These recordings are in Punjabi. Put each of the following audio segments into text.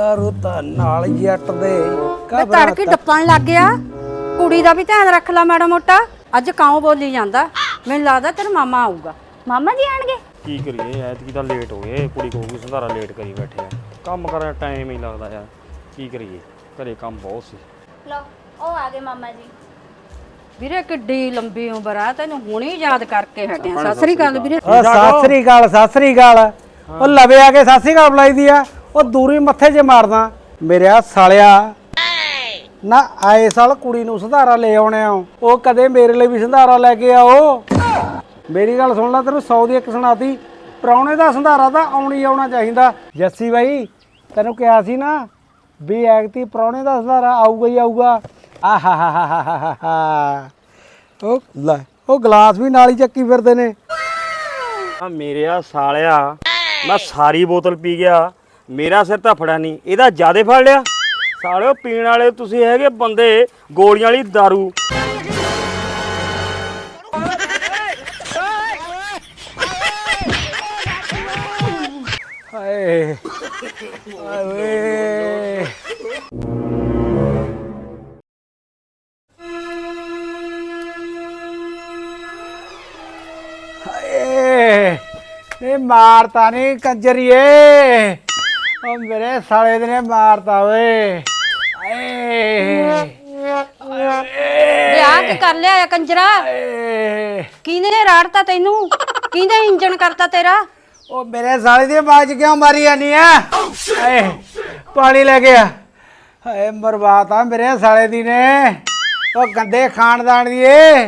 ਦਾਰੂ ਤਾਂ ਨਾਲ ਜੱਟ ਦੇ ਮੈਂ ਤੜਕੇ ਡੱਪਣ ਲੱਗ ਗਿਆ। ਕੁੜੀ ਦਾ ਵੀ ਧਿਆਨ ਰੱਖ ਲੈ ਮਾੜਾ ਮੋਟਾ। ਅੱਜ ਕਾਉ ਬੋਲੀ ਜਾਂਦਾ? ਮੈਨੂੰ ਲੱਗਦਾ ਤੇਰਾ ਮਾਮਾ ਆਊਗਾ। ਮਾਮਾ ਜੀ ਆਣਗੇ? ਕੀ ਕਰੀਏ ਐਤਕੀ ਤਾਂ ਲੇਟ ਹੋ ਗਏ। ਕੁੜੀ ਕਹੂਗੀ ਸੰਧਾਰਾ ਲੇਟ ਕਰੀ ਬੈਠੇ ਆ। ਕੰਮ ਕਰਨ ਟਾਈਮ ਹੀ ਲੱਗਦਾ ਯਾਰ। ਕੀ ਕਰੀਏ? ਘਰੇ ਕੰਮ ਬਹੁਤ ਸੀ। ਲਓ ਉਹ ਆ ਗਏ ਮਾਮਾ ਜੀ। ਵੀਰੇ ਕਿੱਡੀ ਲੰਬੀ ਉਮਰ ਆ। ਤੈਨੂੰ ਹੁਣੇ ਯਾਦ ਕਰਕੇ ਹਟਿਆ। ਸਤਿ ਸ੍ਰੀ ਅਕਾਲ ਵੀਰੇ। ਓ ਸਤਿ ਸ੍ਰੀ ਅਕਾਲ ਸਤਿ ਸ੍ਰੀ ਅਕਾਲ। ਉਹ ਲਵੇ ਆ ਕੇ ਸਤਿ ਸ੍ਰੀ ਅਕਾਲ ਬੁਲਾਈ ਦੀ ਆ। ਉਹ ਦੂਰੀ ਮੱਥੇ 'ਚ ਮਾਰਦਾ, ਮੇਰਿਆ ਸਾਲਿਆ। ਨਾ ਆਏ ਸਾਲ ਕੁੜੀ ਨੂੰ ਸੰਧਾਰਾ ਲੈ ਆਉਣੇ ਆ। ਉਹ ਕਦੇ ਮੇਰੇ ਲਈ ਵੀ ਸੰਧਾਰਾ ਲੈ ਕੇ ਆਓ। ਮੇਰੀ ਗੱਲ ਸੁਣ ਲੈ, ਤੈਨੂੰ 100 ਦੀ ਇੱਕ ਸੁਣਾਤੀ। ਪ੍ਰਾਹੁਣੇ ਦਾ ਸੰਧਾਰਾ ਤਾਂ ਆਉਣੀ ਆਉਣਾ ਚਾਹੀਦਾ। ਜੱਸੀ ਬਾਈ, ਤੈਨੂੰ ਕਿਹਾ ਸੀ ਨਾ ਵੀ ਐਗਤੀ ਪ੍ਰਾਹੁਣੇ ਦਾ ਸੰਧਾਰਾ ਆਊਗਾ ਹੀ ਆਊਗਾ। ਆਹਾਹਾਹਾਹਾਹਾ। ਉਹ ਲੈ, ਉਹ ਗਲਾਸ ਵੀ ਨਾਲ ਹੀ ਚੱਕੀ ਫਿਰਦੇ ਨੇ। ਆ ਮੇਰੇ ਆ ਸਾਲਿਆ, ਮੈਂ ਸਾਰੀ ਬੋਤਲ ਪੀ ਗਿਆ। ਮੇਰਾ ਸਿਰ ਤਾਂ ਫੜਾ ਨਹੀਂ, ਇਹਦਾ ਜਿਆਦੇ ਫੜ ਲਿਆ। ਸਾਲਿਓ, ਪੀਣ ਵਾਲੇ ਤੁਸੀਂ ਹੈਗੇ ਬੰਦੇ, ਗੋਲੀਆਂ ਵਾਲੀ दारू। ਹਾਏ ਹਾਏ ਵੇ ਹਾਏ, ਇਹ ਮਾਰਤਾ ਨਹੀਂ ਕੰਜਰੀਏ। ਉਹ ਮੇਰੇ ਸਾਲੇ ਦੇ ਨੇ ਮਾਰਤਾ ਓਏ। ਹਾਏ ਵਿਆਹ ਕੀ ਕਰ ਲਿਆ ਕੰਜਰਾ? ਹਾਏ ਕਿਹਨੇ ਰਾੜਤਾ ਤੈਨੂੰ? ਕਿਹਨੇ ਇੰਜਣ ਕਰਤਾ ਤੇਰਾ? ਉਹ ਮੇਰੇ ਸਾਲੇ ਦੀ ਬਾਜ ਕਿਉਂ ਮਾਰੀ ਜਾਨੀ ਆ ਹਾਏ ਪਾਣੀ ਲੈ ਗਿਆ ਹਾਏ ਬਰਬਾਦ ਆ ਮੇਰੇ ਸਾਲੇ ਦੀ ਨੇ। ਉਹ ਗੰਦੇ ਖਾਨਦਾਨ ਦੀ ਏ।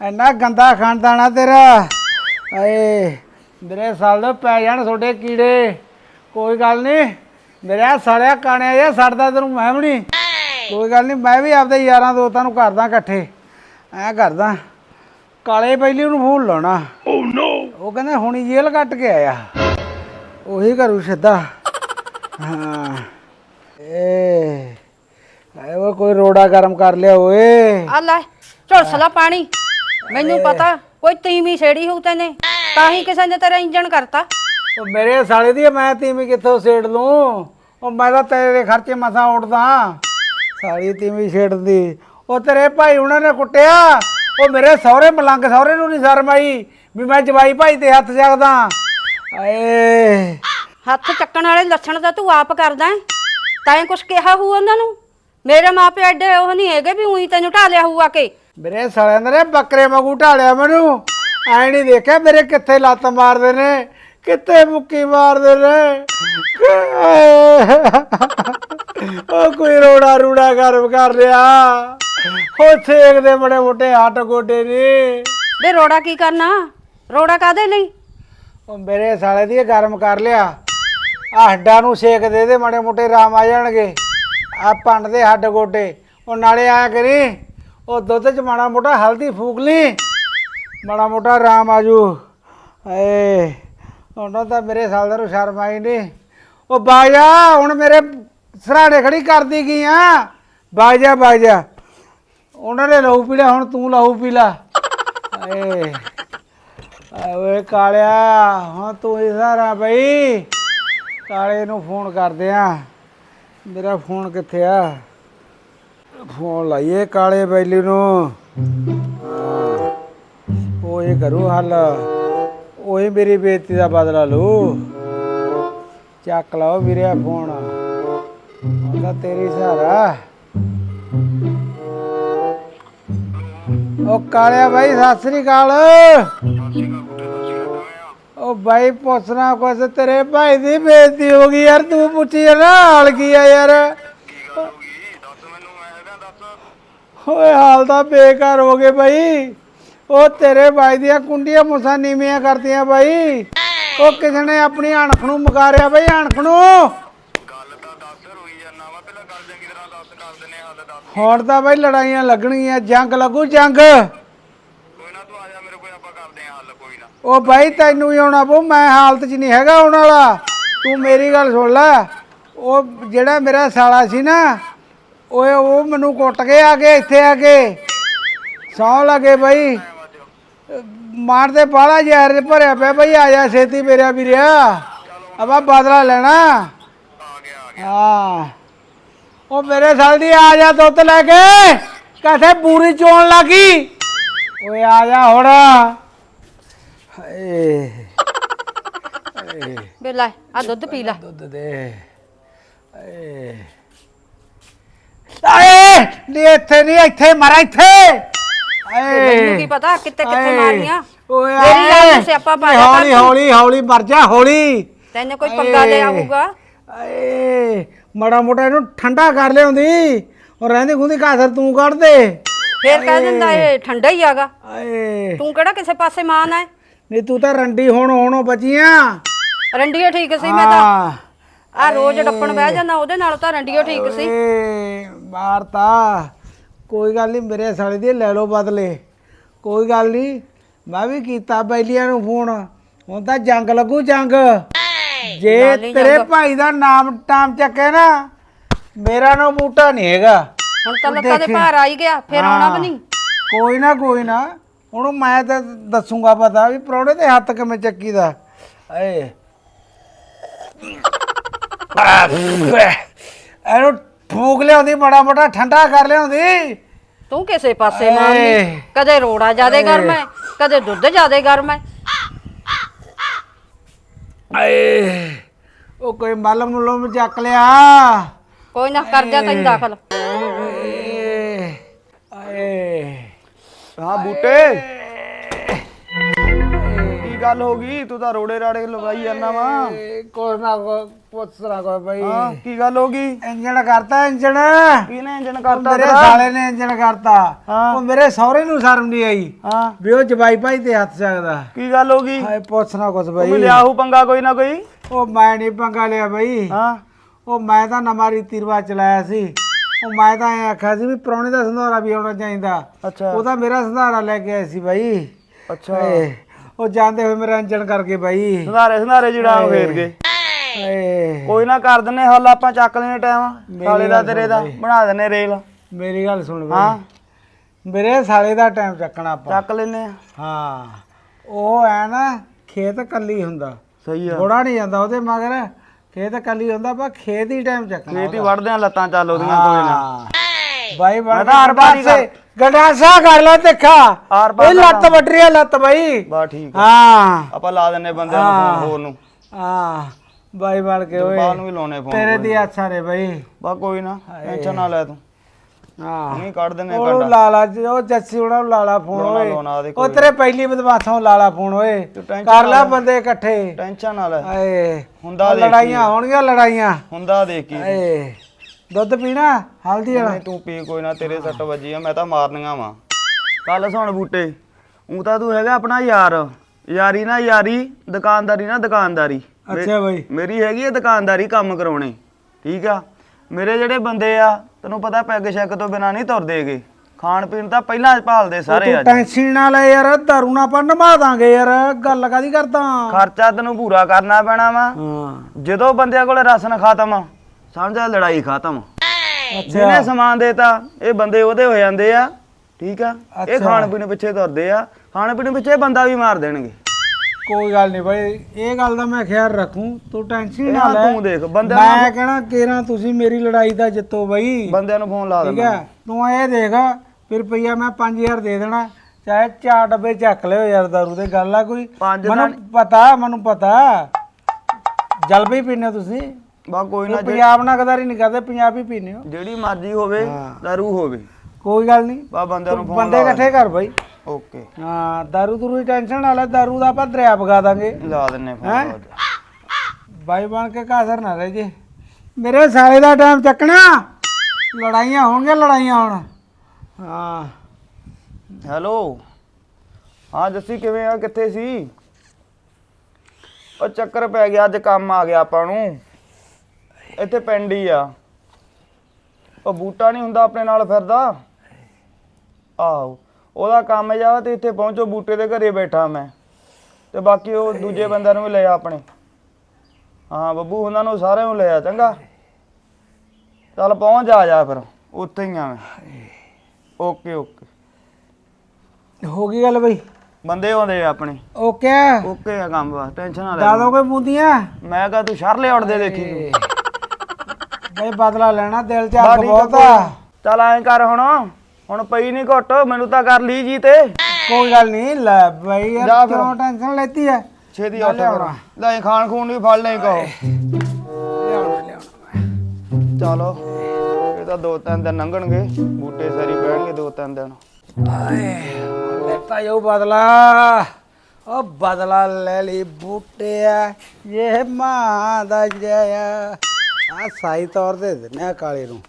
ਇੰਨਾ ਗੰਦਾ ਖਾਨਦਾਨ ਆ ਤੇਰਾ। ਹਾਏ ਮੇਰੇ ਸਾਲ ਦੇ ਪੈ ਜਾਣ ਤੁਹਾਡੇ ਕੀੜੇ। ਕੋਈ ਗੱਲ ਨਹੀਂ ਮੇਰੇ ਸਾਲਿਆ ਕਾਣਿਆ ਜਿਹਾ ਸੜਦਾ ਤੈਨੂੰ ਮੈਂ ਵੀ ਨਹੀਂ। ਕੋਈ ਗੱਲ ਨਹੀਂ ਮੈਂ ਵੀ ਆਪਦੇ ਯਾਰਾਂ ਦੋਸਤਾਂ ਨੂੰ ਕਰਦਾ ਇਕੱਠੇ। ਐ ਕਰਦਾ ਕਾਲੇ ਬੈਲੀ ਨੂੰ ਫੋਨ ਲਾਉਣਾ। ਉਹ ਕਹਿੰਦੇ ਹੁਣੀ ਜੇਲ੍ਹ ਕੱਟ ਕੇ ਆਇਆ। ਉਹੀ ਕਰੂ ਸਿੱਧਾ। ਹਾਂ। ਏ ਉਹ ਕੋਈ ਰੋੜਾ ਗਰਮ ਕਰ ਲਿਆ ਓਏ। ਆ ਲੈ ਝੁਲਸਲਾ ਪਾਣੀ। ਮੈਨੂੰ ਪਤਾ ਕੋਈ ਤੀਵੀਂ ਛੇੜੀ ਹੋਊ ਤੈਨੇ। ਤਾਂ ਹੀ ਕਿਸੇ ਨੇ ਤੇਰਾ ਇੰਜਣ ਕਰਤਾ। ਉਹ ਮੇਰੇ ਸਾਲੇ ਦੀ ਮੈਂ ਤੀਵੀਂ ਕਿੱਥੋਂ ਛੇੜ ਲੂੰ? ਉਹ ਮੈਂ ਤਾਂ ਤੇਰੇ ਖਰਚੇ ਮਸਾਂ ਉੱਡਦਾ। ਸਾਲੀ ਤੀਵੀਂ ਛੇੜਦੀ। ਉਹ ਤੇਰੇ ਭਾਈ ਉਹਨਾਂ ਨੇ ਕੁੱਟਿਆ। ਉਹ ਮੇਰੇ ਸਹੁਰੇ ਮਲੰਗ ਸਹੁਰੇ ਨੂੰ ਨਹੀਂ ਸ਼ਰਮ ਆਈ ਵੀ ਮੈਂ ਜਵਾਈ ਭਾਈ ਤੇ ਹੱਥ ਚੱਕਦਾ। ਆਏ। ਹੱਥ ਚੱਕਣ ਵਾਲੇ ਲੱਛਣ ਤਾਂ ਤੂੰ ਆਪ ਕਰਦਾ ਹੈ। ਤੈਂ ਕੁਛ ਕਿਹਾ ਹੋਊ ਉਹਨਾਂ ਨੂੰ। ਮੇਰੇ ਮਾਪੇ ਐਡੇ ਉਹ ਨਹੀਂ ਹੈਗੇ ਵੀ ਉਹੀ ਤੈਨੂੰ ਢਾਲਿਆ ਹੋਊ ਆ ਕੇ। ਮੇਰੇ ਸਾਲਿਆਂ ਦੇ ਨੇ ਬੱਕਰੇ ਵਾਂਗੂ ਢਾਲਿਆ ਮੈਨੂੰ। ਐ ਨਹੀਂ ਦੇਖਿਆ ਮੇਰੇ ਕਿੱਥੇ ਲੱਤ ਮਾਰਦੇ ਨੇ। ਕਿੱਥੇ ਮੁੱਕੀ ਮਾਰਦੇ ਨੇ? ਉਹ ਕੋਈ ਰੋੜਾ ਰੂੜਾ ਗਰਮ ਕਰ ਲਿਆ। ਉਹ ਛੇਕਦੇ ਬੜੇ ਮੋਟੇ ਹੱਟ ਗੋਡੇ ਨੇ। ਵੇ ਰੋੜਾ ਕੀ ਕਰਨਾ? ਰੋੜਾ ਕਾਦੇ ਲਈ? ਉਹ ਮੇਰੇ ਸਾਲੇ ਦੀ ਇਹ ਗਰਮ ਕਰ ਲਿਆ। ਆ ਹੱਡਾਂ ਨੂੰ ਸੇਕ ਦੇ ਦੇ ਮਾੜੇ ਮੋਟੇ ਰਾਮ ਆ ਜਾਣਗੇ। ਆ ਪੰਡ ਦੇ ਹੱਡ ਗੋਡੇ। ਉਹ ਨਾਲੇ ਆਇਆ ਕਰੀ। ਉਹ ਦੁੱਧ ਚ ਮਾੜਾ ਮੋਟਾ ਹਲਦੀ ਫੂਕ ਲਈ। ਮਾੜਾ ਮੋਟਾ ਰਾਮ ਆਜੂ। ਏ ਉਹਨਾਂ ਤਾਂ ਮੇਰੇ ਸਾਲਦਾਰੂ ਸ਼ਰਮ ਆਈ ਨਹੀਂ। ਉਹ ਬਾਜਾ, ਹੁਣ ਮੇਰੇ ਸਰਾਣੇ ਖੜੀ ਕਰਦੀ ਗਈ ਆ? ਬਾਜਾ ਬਾਜਾ। ਉਹਨਾਂ ਨੇ ਲਹੂ ਪੀਲਾ ਹੁਣ ਤੂੰ ਲਹੂ ਪੀਲਾ ਏ ਓਏ ਕਾਲਿਆ ਹਾਂ ਤੂੰ ਹੀ ਇਸਾਰਾ ਬਈ। ਕਾਲੇ ਨੂੰ ਫੋਨ ਕਰਦੇ ਆ। ਮੇਰਾ ਫੋਨ ਕਿੱਥੇ ਆ? ਫੋਨ ਲਾਈਏ ਕਾਲੇ ਬੈਲੀ ਨੂੰ। ਉਹ ਇਹ ਕਰੂ ਹੱਲ। ਓਏ ਮੇਰੀ ਬੇਇੱਜ਼ਤੀ ਦਾ ਬਦਲਾ ਲਓ। ਚੱਕ ਲਓ ਵੀਰੇ ਫੋਨ। ਉਹਦਾ ਤੇਰੀ ਸਹਾਰਾ ਉਹ ਕਾਲਿਆ ਬਾਈ ਸਤਿ ਸ੍ਰੀ ਅਕਾਲ। ਉਹ ਬਾਈ ਪੁੱਛਣਾ ਕੁਛ ਤੇਰੇ ਭਾਈ ਦੀ ਬੇਇੱਜ਼ਤੀ ਹੋ ਗਈ ਯਾਰ ਤੂੰ ਪੁੱਛੀ ਨਾ ਹਾਲ ਕੀ ਆ ਯਾਰ? ਓਏ ਹਾਲ ਤਾਂ ਬੇਕਾਰ ਹੋ ਗਏ ਬਾਈ। ਉਹ ਤੇਰੇ ਬਾਈ ਦੀਆਂ ਕੁੰਡੀਆਂ ਮੁੱਸਾਂ ਨੀਵੀਆਂ ਕਰਤੀਆਂ ਬਾਈ। ਉਹ ਕਿਸੇ ਨੇ ਆਪਣੀ ਅਣਖ ਨੂੰ ਮਕਾਰਿਆ ਬਈ, ਅਣਖ ਨੂੰ। ਹੁਣ ਤਾਂ ਬਾਈ ਲੜਾਈਆਂ ਲੱਗਣਗੀਆਂ, ਜੰਗ ਲੱਗੂ ਜੰਗ। ਉਹ ਬਾਈ ਤੈਨੂੰ ਹੀ ਆਉਣਾ ਪਊ, ਮੈਂ ਹਾਲਤ 'ਚ ਨਹੀਂ ਹੈਗਾ ਆਉਣ ਵਾਲਾ। ਤੂੰ ਮੇਰੀ ਗੱਲ ਸੁਣ ਲੈ। ਉਹ ਜਿਹੜਾ ਮੇਰਾ ਸਾਲਾ ਸੀ ਨਾ, ਓਏ, ਉਹ ਮੈਨੂੰ ਕੁੱਟ ਕੇ ਆ ਕੇ ਇੱਥੇ ਆ ਕੇ। ਸੌ ਲੱਗੇ ਬਾਈ। ਮਾਰਦੇ ਬਾਲਾ ਜ਼ਹਿਰ ਭਰਿਆ ਪਿਆ ਬਈ ਆ ਜਾ ਛੇਤੀ ਮੇਰਾ ਵੀਰਿਆ ਅਬਾ ਬਦਲਾ ਲੈਣਾ। ਹਾਂ। ਉਹ ਮੇਰੇ ਸਾਲ ਦੀ ਆ ਜਾ ਦੁੱਧ ਲੈ ਕੇ। ਕਥੇ ਪੂਰੀ ਚੋਣ ਲੱਗੀ? ਓਏ ਆ ਜਾ ਹੁਣ। ਏ ਵੇ ਲੈ ਆ ਦੁੱਧ ਪੀ ਲੈ। ਦੁੱਧ ਦੇ। ਏ ਆਏ ਨਹੀਂ ਇੱਥੇ ਨਹੀਂ ਇੱਥੇ ਮਰਾ ਇੱਥੇ। ਮੈਨੂੰ ਕੀ ਪਤਾ ਕਿੱਥੇ ਕਿੱਥੇ ਆਏ। ਮਾਰੀਆਂ। ਓਏ ਮੇਰੀ ਗੱਲ ਆਏ। ਨੂੰ ਸਿਆਪਾ ਪਾ ਨਹੀਂ, ਲਿਆ ਕਰ ਹੌਲੀ ਤੂੰ। ਹੌਲੀ ਹੌਲੀ ਮਰ ਜਾ ਹੌਲੀ। ਤੈਨੂੰ ਕੋਈ ਪੰਗਾ ਲੈ ਆਊਗਾ। ਏ ਮਾੜਾ ਮੋਟਾ ਇਹਨੂੰ ਠੰਡਾ ਕਰ ਲਿਆਉਂਦੀ। ਉਹ ਰਹਿੰਦੀ ਖੁੰਦੀ ਕਾਸਰ ਤੂੰ ਕੱਢ ਦੇ। ਫੇਰ ਕਹਿ ਦਿੰਦਾ ਇਹ ਠੰਡਾ ਹੀ ਆਗਾ। ਆਏ ਤੂੰ ਕਿਹੜਾ ਕਿਸੇ ਪਾਸੇ ਮਾਨ ਹੈ ਨਹੀਂ ਤੂੰ ਤਾਂ ਰੰਡੀ ਹੁਣ ਹੋਣੋਂ ਬਚੀਆਂ। ਰੰਡੀਓ ਠੀਕ ਸੀ ਮੈਂ ਤਾਂ। ਆ ਰੋਜ਼ ਡੱਪਣ ਬਹਿ ਜਾਂਦਾ ਉਹਦੇ ਨਾਲ ਤਾਂ ਰੰਡੀਓ ਠੀਕ ਸੀ। ਏ ਮਾਰਤਾ। ਕੋਈ ਗੱਲ ਨਹੀਂ ਮੇਰੇ ਸਾਲੇ ਦੀ ਲੈ ਲਓ ਬਦਲੇ। ਕੋਈ ਗੱਲ ਨਹੀਂ ਮੈਂ ਵੀ ਕੀਤਾ ਬੈਲੀਆਂ ਨੂੰ ਫੋਨ। ਹੁਣ ਤਾਂ ਜੰਗ ਲੱਗੂ ਜੰਗ। ਜੇ ਤੇਰੇ ਭਾਈ ਦਾ ਨਾਮ ਟਾਮ ਚੱਕੇ ਨਾ ਮੇਰਾ ਨਾ ਬੂਟਾ ਨਹੀਂ ਹੈਗਾ। ਹੁਣ ਤਾਂ ਲੱਤਾਂ ਦੇ ਭਾਰ ਆਈ ਗਿਆ ਫੇਰ ਆਉਣਾ ਵੀ ਨਹੀਂ। ਕੋਈ ਨਾ ਕੋਈ ਨਾ। ਉਹਨੂੰ ਮੈਂ ਤਾਂ ਦੱਸੂਗਾ ਪਤਾ ਵੀ ਪ੍ਰੋੜੇ ਦੇ ਹੱਥ ਕਿਵੇਂ ਚੱਕੀ ਦਾ ਏ ਇਹਨੂੰ ਫੂਕ ਲਿਆਉਂਦੀ ਬੜਾ ਮੋਟਾ ਠੰਡਾ ਕਰ ਲਿਆਉਂਦੀ। ਤੂੰ ਕਿਸੇ ਪਾਸੇ ਮਾਰਨੀ ਕਦੇ ਰੋੜਾ ਜਿਆਦੇ ਗਰਮ ਹੈ ਕਦੇ ਦੁੱਧ ਜਿਆਦੇ ਗਰਮ ਹੈ ਏ। ਉਹ ਕੋਈ ਮਲਮ ਮੁਲਮ ਚੱਕ ਲਿਆ। ਕੋਈ ਨਾ ਕਰ ਜਾ ਤੈਨੂੰ ਦਾਖਲ। ਆਏ। ਹਾਂ ਬੂਟੇ। ਗੱਲ ਹੋ ਗਈ ਤੂੰ ਤਾਂ ਰੋੜੇ ਰਾੜੇ ਲਵਾਈ ਜਾਂਦਾ ਵਾ। ਏ, ਕੁਛ ਨਾ ਕੋ ਪੁੱਛਣਾ ਕੋਈ ਬਈ। ਹਾਂ ਕੀ ਗੱਲ ਹੋ ਗਈ? ਇੰਜਣ ਕਰਤਾ ਇੰਜਣ। ਕਿਹਨੇ ਇੰਜਨ ਕਰਤਾ ਮੇਰੇ ਤੇਰਾ ਸਾਲੇ ਨੇ ਇੰਜਣ ਕਰਤਾ। ਹਾਂ। ਉਹ ਮੇਰੇ ਸਹੁਰੇ ਨੂੰ ਸ਼ਰਮ ਨਹੀਂ ਆਈ ਹਾਂ। ਵੀ ਉਹ ਜਵਾਈ ਭਾਈ ਤੇ ਹੱਥ ਸਕਦਾ ਕੀ ਗੱਲ ਹੋ ਗਈ? ਹਾਏ ਪੁੱਛਣਾ ਕੁਛ ਤੂੰ ਬਈ। ਲਿਆ ਹੂ ਪੰਗਾ ਕੋਈ ਨਾ ਕੋਈ? ਉਹ ਮੈਂ ਨਹੀਂ ਪੰਗਾ ਲਿਆ ਬਈ। ਹਾਂ। ਉਹ ਮੈਂ ਤਾਂ ਨਵਾਂ ਰੀਤੀ ਰਿਵਾਜ ਚਲਾਇਆ ਸੀ। ਉਹ ਮੈਂ ਤਾਂ ਐ ਆਖਿਆ ਸੀ ਵੀ ਪ੍ਰਾਹੁਣੇ ਦਾ ਸੰਧਾਰਾ ਵੀ ਆਉਣਾ ਚਾਹੀਦਾ। ਅੱਛਾ। ਉਹ ਤਾਂ ਮੇਰਾ ਸੰਧਾਰਾ ਲੈ ਕੇ ਆਏ ਸੀ ਬਾਈ। ਅੱਛਾ। ਉਹ ਜਾਂਦੇ ਹੋਏ ਮੇਰਾ ਇੰਜਣ ਕਰਕੇ ਬਾਈ। ਸੰਧਾਰੇ ਸੰਧਾਰੇ ਜਿਹੜਾ ਫੇਰ ਗਏ। ਏ, ਕੋਈ ਨਾ ਕਰ ਦਿੰਨੇ ਹੱਲ ਆਪਾਂ ਚੱਕ ਲੈਣੇ ਟਾਈਮ ਸਾਲੇ ਦਾ ਤੇਰੇ ਦਾ ਬਣਾ ਦਿੰਨੇ ਰੇਲ। ਮੇਰੀ ਗੱਲ ਸੁਣ ਹਾਂ। ਬਈ ਮੇਰੇ ਸਾਲੇ ਦਾ ਟਾਈਮ ਚੱਕਣਾ ਆਪਾਂ। ਚੱਕ ਲੈਨੇ ਹਾਂ। ਉਹ ਐ ਨਾ ਖੇਤ ਕੱਲੀ ਹੁੰਦਾ। ਸਹੀ ਆ। ਥੋੜਾ ਨਹੀਂ ਜਾਂਦਾ ਉਹਦੇ ਮਗਰ ਖੇਤ ਕੱਲੀ ਹੁੰਦਾ ਪਰ ਖੇਤ ਹੀ ਟਾਈਮ ਚੱਕਣਾ ਖੇਤੀ ਵੜਦੇ ਆ ਲੱਤਾਂ ਚੱਲ ਉਹਦੀਆਂ ਕੋਈ ਨਾ ਹਾਂ। ਬਾਈ ਬਣ ਮੈਂ ਤਾਂ ਹਰ ਵਾਰੀ ਗਡਾਸਾ ਕਰ ਲੈ ਦੇਖਾ ਇਹ ਲੱਤ ਵੱਢ ਰਹੀ ਆ ਲੱਤ ਬਾਈ। ਬਾ ਠੀਕ ਆ। ਹਾਂ। ਆਪਾਂ ਲਾ ਦਿੰਨੇ ਬੰਦਿਆਂ ਨੂੰ ਫੋਨ ਹੋਰ ਨੂੰ। ਹਾਂ। ਬਾਈ ਬਣ ਕੇ ਓਏ। ਬਾਹਰ ਨੂੰ ਵੀ ਲਾਉਣੇ ਫੋਨ ਤੇਰੇ ਦੀ ਅੱਛਾ ਰੇ ਬਾਈ। ਬਾ ਕੋਈ ਨਾ ਟੈਨਸ਼ਨ ਨਾ ਲੈ ਤੂੰ। ਹਾਂ। ਨਹੀਂ ਕੱਢ ਦਿੰਨੇ ਉਹ ਕੰਡਾ ਲਾਲਾ ਜੀ, ਉਹ ਜੱਸੀ ਉਹਨਾਂ ਨੂੰ ਲਾਲਾ ਫੋਨ ਲਾਉਣਾ ਓਏ। ਲਾਉਣਾ ਉਹਦੇ ਉਹ ਤੇਰੇ ਪਹਿਲੀ ਬਦਮਾਸ਼ੋਂ ਲਾਲਾ ਫੋਨ ਓਏ। tension ਕਰ ਲੈ ਬੰਦੇ ਇਕੱਠੇ। ਟੈਨਸ਼ਨ ਨਾ ਲੈ। ਆਏ ਹੁੰਦਾ ਦੇਖੀ। ਲੜਾਈਆਂ ਹੋਣਗੀਆਂ ਲੜਾਈਆਂ। ਹੁੰਦਾ ਦੇਖ। ਕੀ ਆਏ ਦੁੱਧ ਪੀਣਾ ਹਲਦੀ ਵਾਲਾ? ਨਹੀਂ ਤੂੰ ਪੀ ਕੋਈ ਨਾ ਤੇਰੇ ਸੱਟ ਵੱਜੀ ਆ ਮੈਂ ਤਾਂ ਮਾਰਨੀਆਂ ਵਾ। ਕੱਲ ਸੁਣ ਬੂਟੇ ਉਹ ਤਾਂ ਤੂੰ ਹੈਗਾ ਆਪਣਾ ਯਾਰ ਯਾਰੀ ਨਾ ਯਾਰੀ ਦੁਕਾਨਦਾਰੀ ਨਾ ਦੁਕਾਨਦਾਰੀ। ਅੱਛਾ ਬਾਈ। ਮੇਰੀ ਹੈਗੀ ਹੈ ਦੁਕਾਨਦਾਰੀ ਕੰਮ ਕਰਾਉਣੇ ਠੀਕ ਆ? ਮੇਰੇ ਜਿਹੜੇ ਬੰਦੇ ਆ ਤੈਨੂੰ ਪਤਾ ਪੈਗ ਸ਼ੈਕ ਤੋਂ ਬਿਨਾ ਨਹੀਂ ਤੁਰਦੇਗੇ ਖਾਣ ਪੀਣ ਤਾਂ ਪਹਿਲਾਂ ਭਾਲਦੇ ਸਾਰੇ ਤੂੰ ਅੱਜ। ਟੈਨਸ਼ਨ ਨਾ ਲੈ ਯਾਰ ਦਾਰੂ ਨਾ ਆਪਾਂ ਨਿਭਾ ਦਾਂਗੇ ਯਾਰ। ਗੱਲ ਕਾਦੀ ਕਰਦਾ? ਖਰਚਾ ਤੈਨੂੰ ਪੂਰਾ ਕਰਨਾ ਪੈਣਾ ਵਾ। ਹਾਂ। ਜਦੋਂ ਬੰਦਿਆਂ ਕੋਲ ਰਸਨ ਖਤਮ ਆ, ਸਮਝ ਲੜਾਈ ਖਤਮ। ਜਿਹਨੇ ਸਮਾਨ ਦੇਤਾ ਇਹ ਬੰਦੇ ਉਹਦੇ ਹੋ ਜਾਂਦੇ ਆ ਠੀਕ ਆ? ਇਹ ਅੱਛਾ। ਖਾਣ ਪੀਣ ਪਿੱਛੇ ਤੁਰਦੇ ਆ। ਖਾਣ ਪੀਣ ਪਿੱਛੇ ਬੰਦਾ ਵੀ ਮਾਰ ਦੇਣਗੇ। ਕੋਈ ਗੱਲ ਨਹੀਂ ਬਾਈ ਇਹ ਗੱਲ ਦਾ ਮੈਂ ਖਿਆਲ ਰੱਖੂ ਤੂੰ ਟੈਨਸ਼ਨ ਇਹ ਨਾ ਲੈ। ਤੂੰ ਦੇਖ ਬੰਦਿਆਂ ਮੈਂ ਕਹਿਣਾ ਕੇਰਾ ਤੁਸੀਂ ਮੇਰੀ ਲੜਾਈ ਦਾ ਜਿੱਤੋ ਬਾਈ। ਬੰਦਿਆਂ ਨੂੰ ਫੋਨ ਲਾ ਠੀਕ ਦੇਣਾ ਤੂੰ ਇਹ ਦੇਖ ਫਿਰ ਰੁਪਈਆ ਮੈਂ 5000 ਦੇ ਦੇਣਾ। ਚਾਹੇ ਚਾਰ ਡੱਬੇ ਚੱਕ ਲਿਓ ਯਾਰ ਦਾਰੂ ਤੇ ਗੱਲ ਆ ਕੋਈ। ਪੰਜ ਮੈਨੂੰ ਪਤਾ ਮੈਨੂੰ ਪਤਾ। ਜਲਬੀ ਪੀਨੇ ਤੁਸੀਂ? ਬਾ ਕੋਈ ਨਾ ਉਹ ਪੰਜਾਬ ਨਾਲ ਗਦਾਰੀ ਨਹੀਂ ਕਰਦੇ ਪੰਜਾਬੀ ਪੀਨੇ ਹੋ। ਜਿਹੜੀ ਮਰਜ਼ੀ ਹੋਵੇ ਦਾਰੂ ਹੋਵੇ। ਕੋਈ ਗੱਲ ਨਹੀਂ। ਬਾ ਬੰਦਿਆਂ ਨੂੰ ਫੋਨ ਬੰਦੇ ਇਕੱਠੇ ਕਰ ਬਾਈ। ਓਕੇ। ਹਾਂ ਦਾਰੂ ਦੂਰੂ ਦੀ ਟੈਨਸ਼ਨ ਨਾ ਲੈ ਦਾਰੂ ਦਾ ਆਪਾਂ ਦਰਿਆ ਪਗਾ ਦਾਂਗੇ। ਲਾ ਦਿੰਨੇ ਹੈਂ? ਫੋਨ ਬਾਈ ਬਣ ਕੇ ਕਾਸਰ ਨਾ ਰਹਿ ਜੇ। ਮੇਰੇ ਸਾਲੇ ਦਾ ਟਾਈਮ ਚੱਕਣਾ। ਲੜਾਈਆਂ ਹੋਣਗੀਆਂ ਲੜਾਈਆਂ ਹੁਣ। ਹਾਂ। ਹੈਲੋ। ਹਾਂ ਜੱਸੀ ਕਿਵੇਂ ਆ? ਕਿੱਥੇ ਸੀ? ਉਹ ਚੱਕਰ ਪੈ ਗਿਆ ਅੱਜ ਕੰਮ ਆ ਗਿਆ ਆਪਾਂ ਨੂੰ। ਇੱਥੇ ਪਿੰਡ ਹੀ ਆ। ਉਹ ਬੂਟਾ ਨਹੀਂ ਹੁੰਦਾ ਆਪਣੇ ਨਾਲ ਫਿਰਦਾ। ਆਹੋ ਉਹਦਾ ਕੰਮ ਜਾ ਤੇ ਇੱਥੇ ਪਹੁੰਚੋ ਬੂਟੇ ਦੇ ਘਰੇ ਬੈਠਾ ਮੈਂ। ਤੇ ਬਾਕੀ ਉਹ ਦੂਜੇ ਬੰਦਿਆਂ ਨੂੰ ਵੀ ਲੈ ਆ ਆਪਣੇ। ਹਾਂ ਬੱਬੂ ਉਹਨਾਂ ਨੂੰ ਸਾਰਿਆਂ ਨੂੰ ਲੈ ਆ ਚੰਗਾ। ਚੱਲ ਪਹੁੰਚ ਜਾ ਜਾ ਫਿਰ ਉੱਥੇ ਹੀ ਆ ਮੈਂ। Okay okay. ਹੋ ਗਈ ਗੱਲ ਬਈ? ਬੰਦੇ ਆਉਂਦੇ ਆ ਆਪਣੇ। ਓਕੇ। ਓਕੇ ਆ ਕੰਮ ਬਸ ਟੈਨਸ਼ਨ ਨਾ ਲੈ ਦਾਦੋ ਕੋਈ ਬੂੰਦੀਆਂ? ਮੈਂ ਕਹਾ ਤੂੰ ਸ਼ਰ ਲਿਆਉਣ ਦੇ ਦੇਖੀ ਤੂੰ। ਬਈ ਬਦਲਾ ਲੈਣਾ ਦਿਲ ਚ ਅੱਗ ਆ, ਬਹੁਤ ਆ। ਚੱਲ ਐਂ ਕਰ ਹੁਣ ਹੁਣ ਪਈ ਨਹੀਂ ਘੁੱਟ ਮੈਨੂੰ ਤਾਂ ਕਰ ਲਈ ਜੀ ਤੇ। ਕੋਈ ਗੱਲ ਨਹੀਂ ਲੈ ਬਈ ਯਾਰ। ਕਿਉਂ ਟੈਨਸ਼ਨ ਲੈਤੀ ਹੈ ਛੇਤੀ ਉੱਠ ਲਿਆਉਣਾ। ਲੈ ਖਾਣ ਖੂਨ ਵੀ ਫੜ ਲੈ ਲਿਆਉਣਾ ਲਿਆਉਣਾ। ਚਲੋ ਇਹ ਤਾਂ ਦੋ ਤਿੰਨ ਦਿਨ ਲੰਘਣਗੇ ਬੂਟੇ ਸਾਰੀ ਪੈਣਗੇ ਦੋ ਤਿੰਨ ਦਿਨ। ਆਏ ਲੈਤਾ ਯੋ ਬਦਲਾ। ਉਹ ਬਦਲਾ ਲੈ ਲਈ ਬੂਟਿਆ ਇਹ ਮਾਂ ਦਾ ਜਇਆ ਆ ਸਾਈ ਤੌਰ ਤੇ ਦਿੰਨੇ ਆ ਕਾਲੇ ਨੂੰ।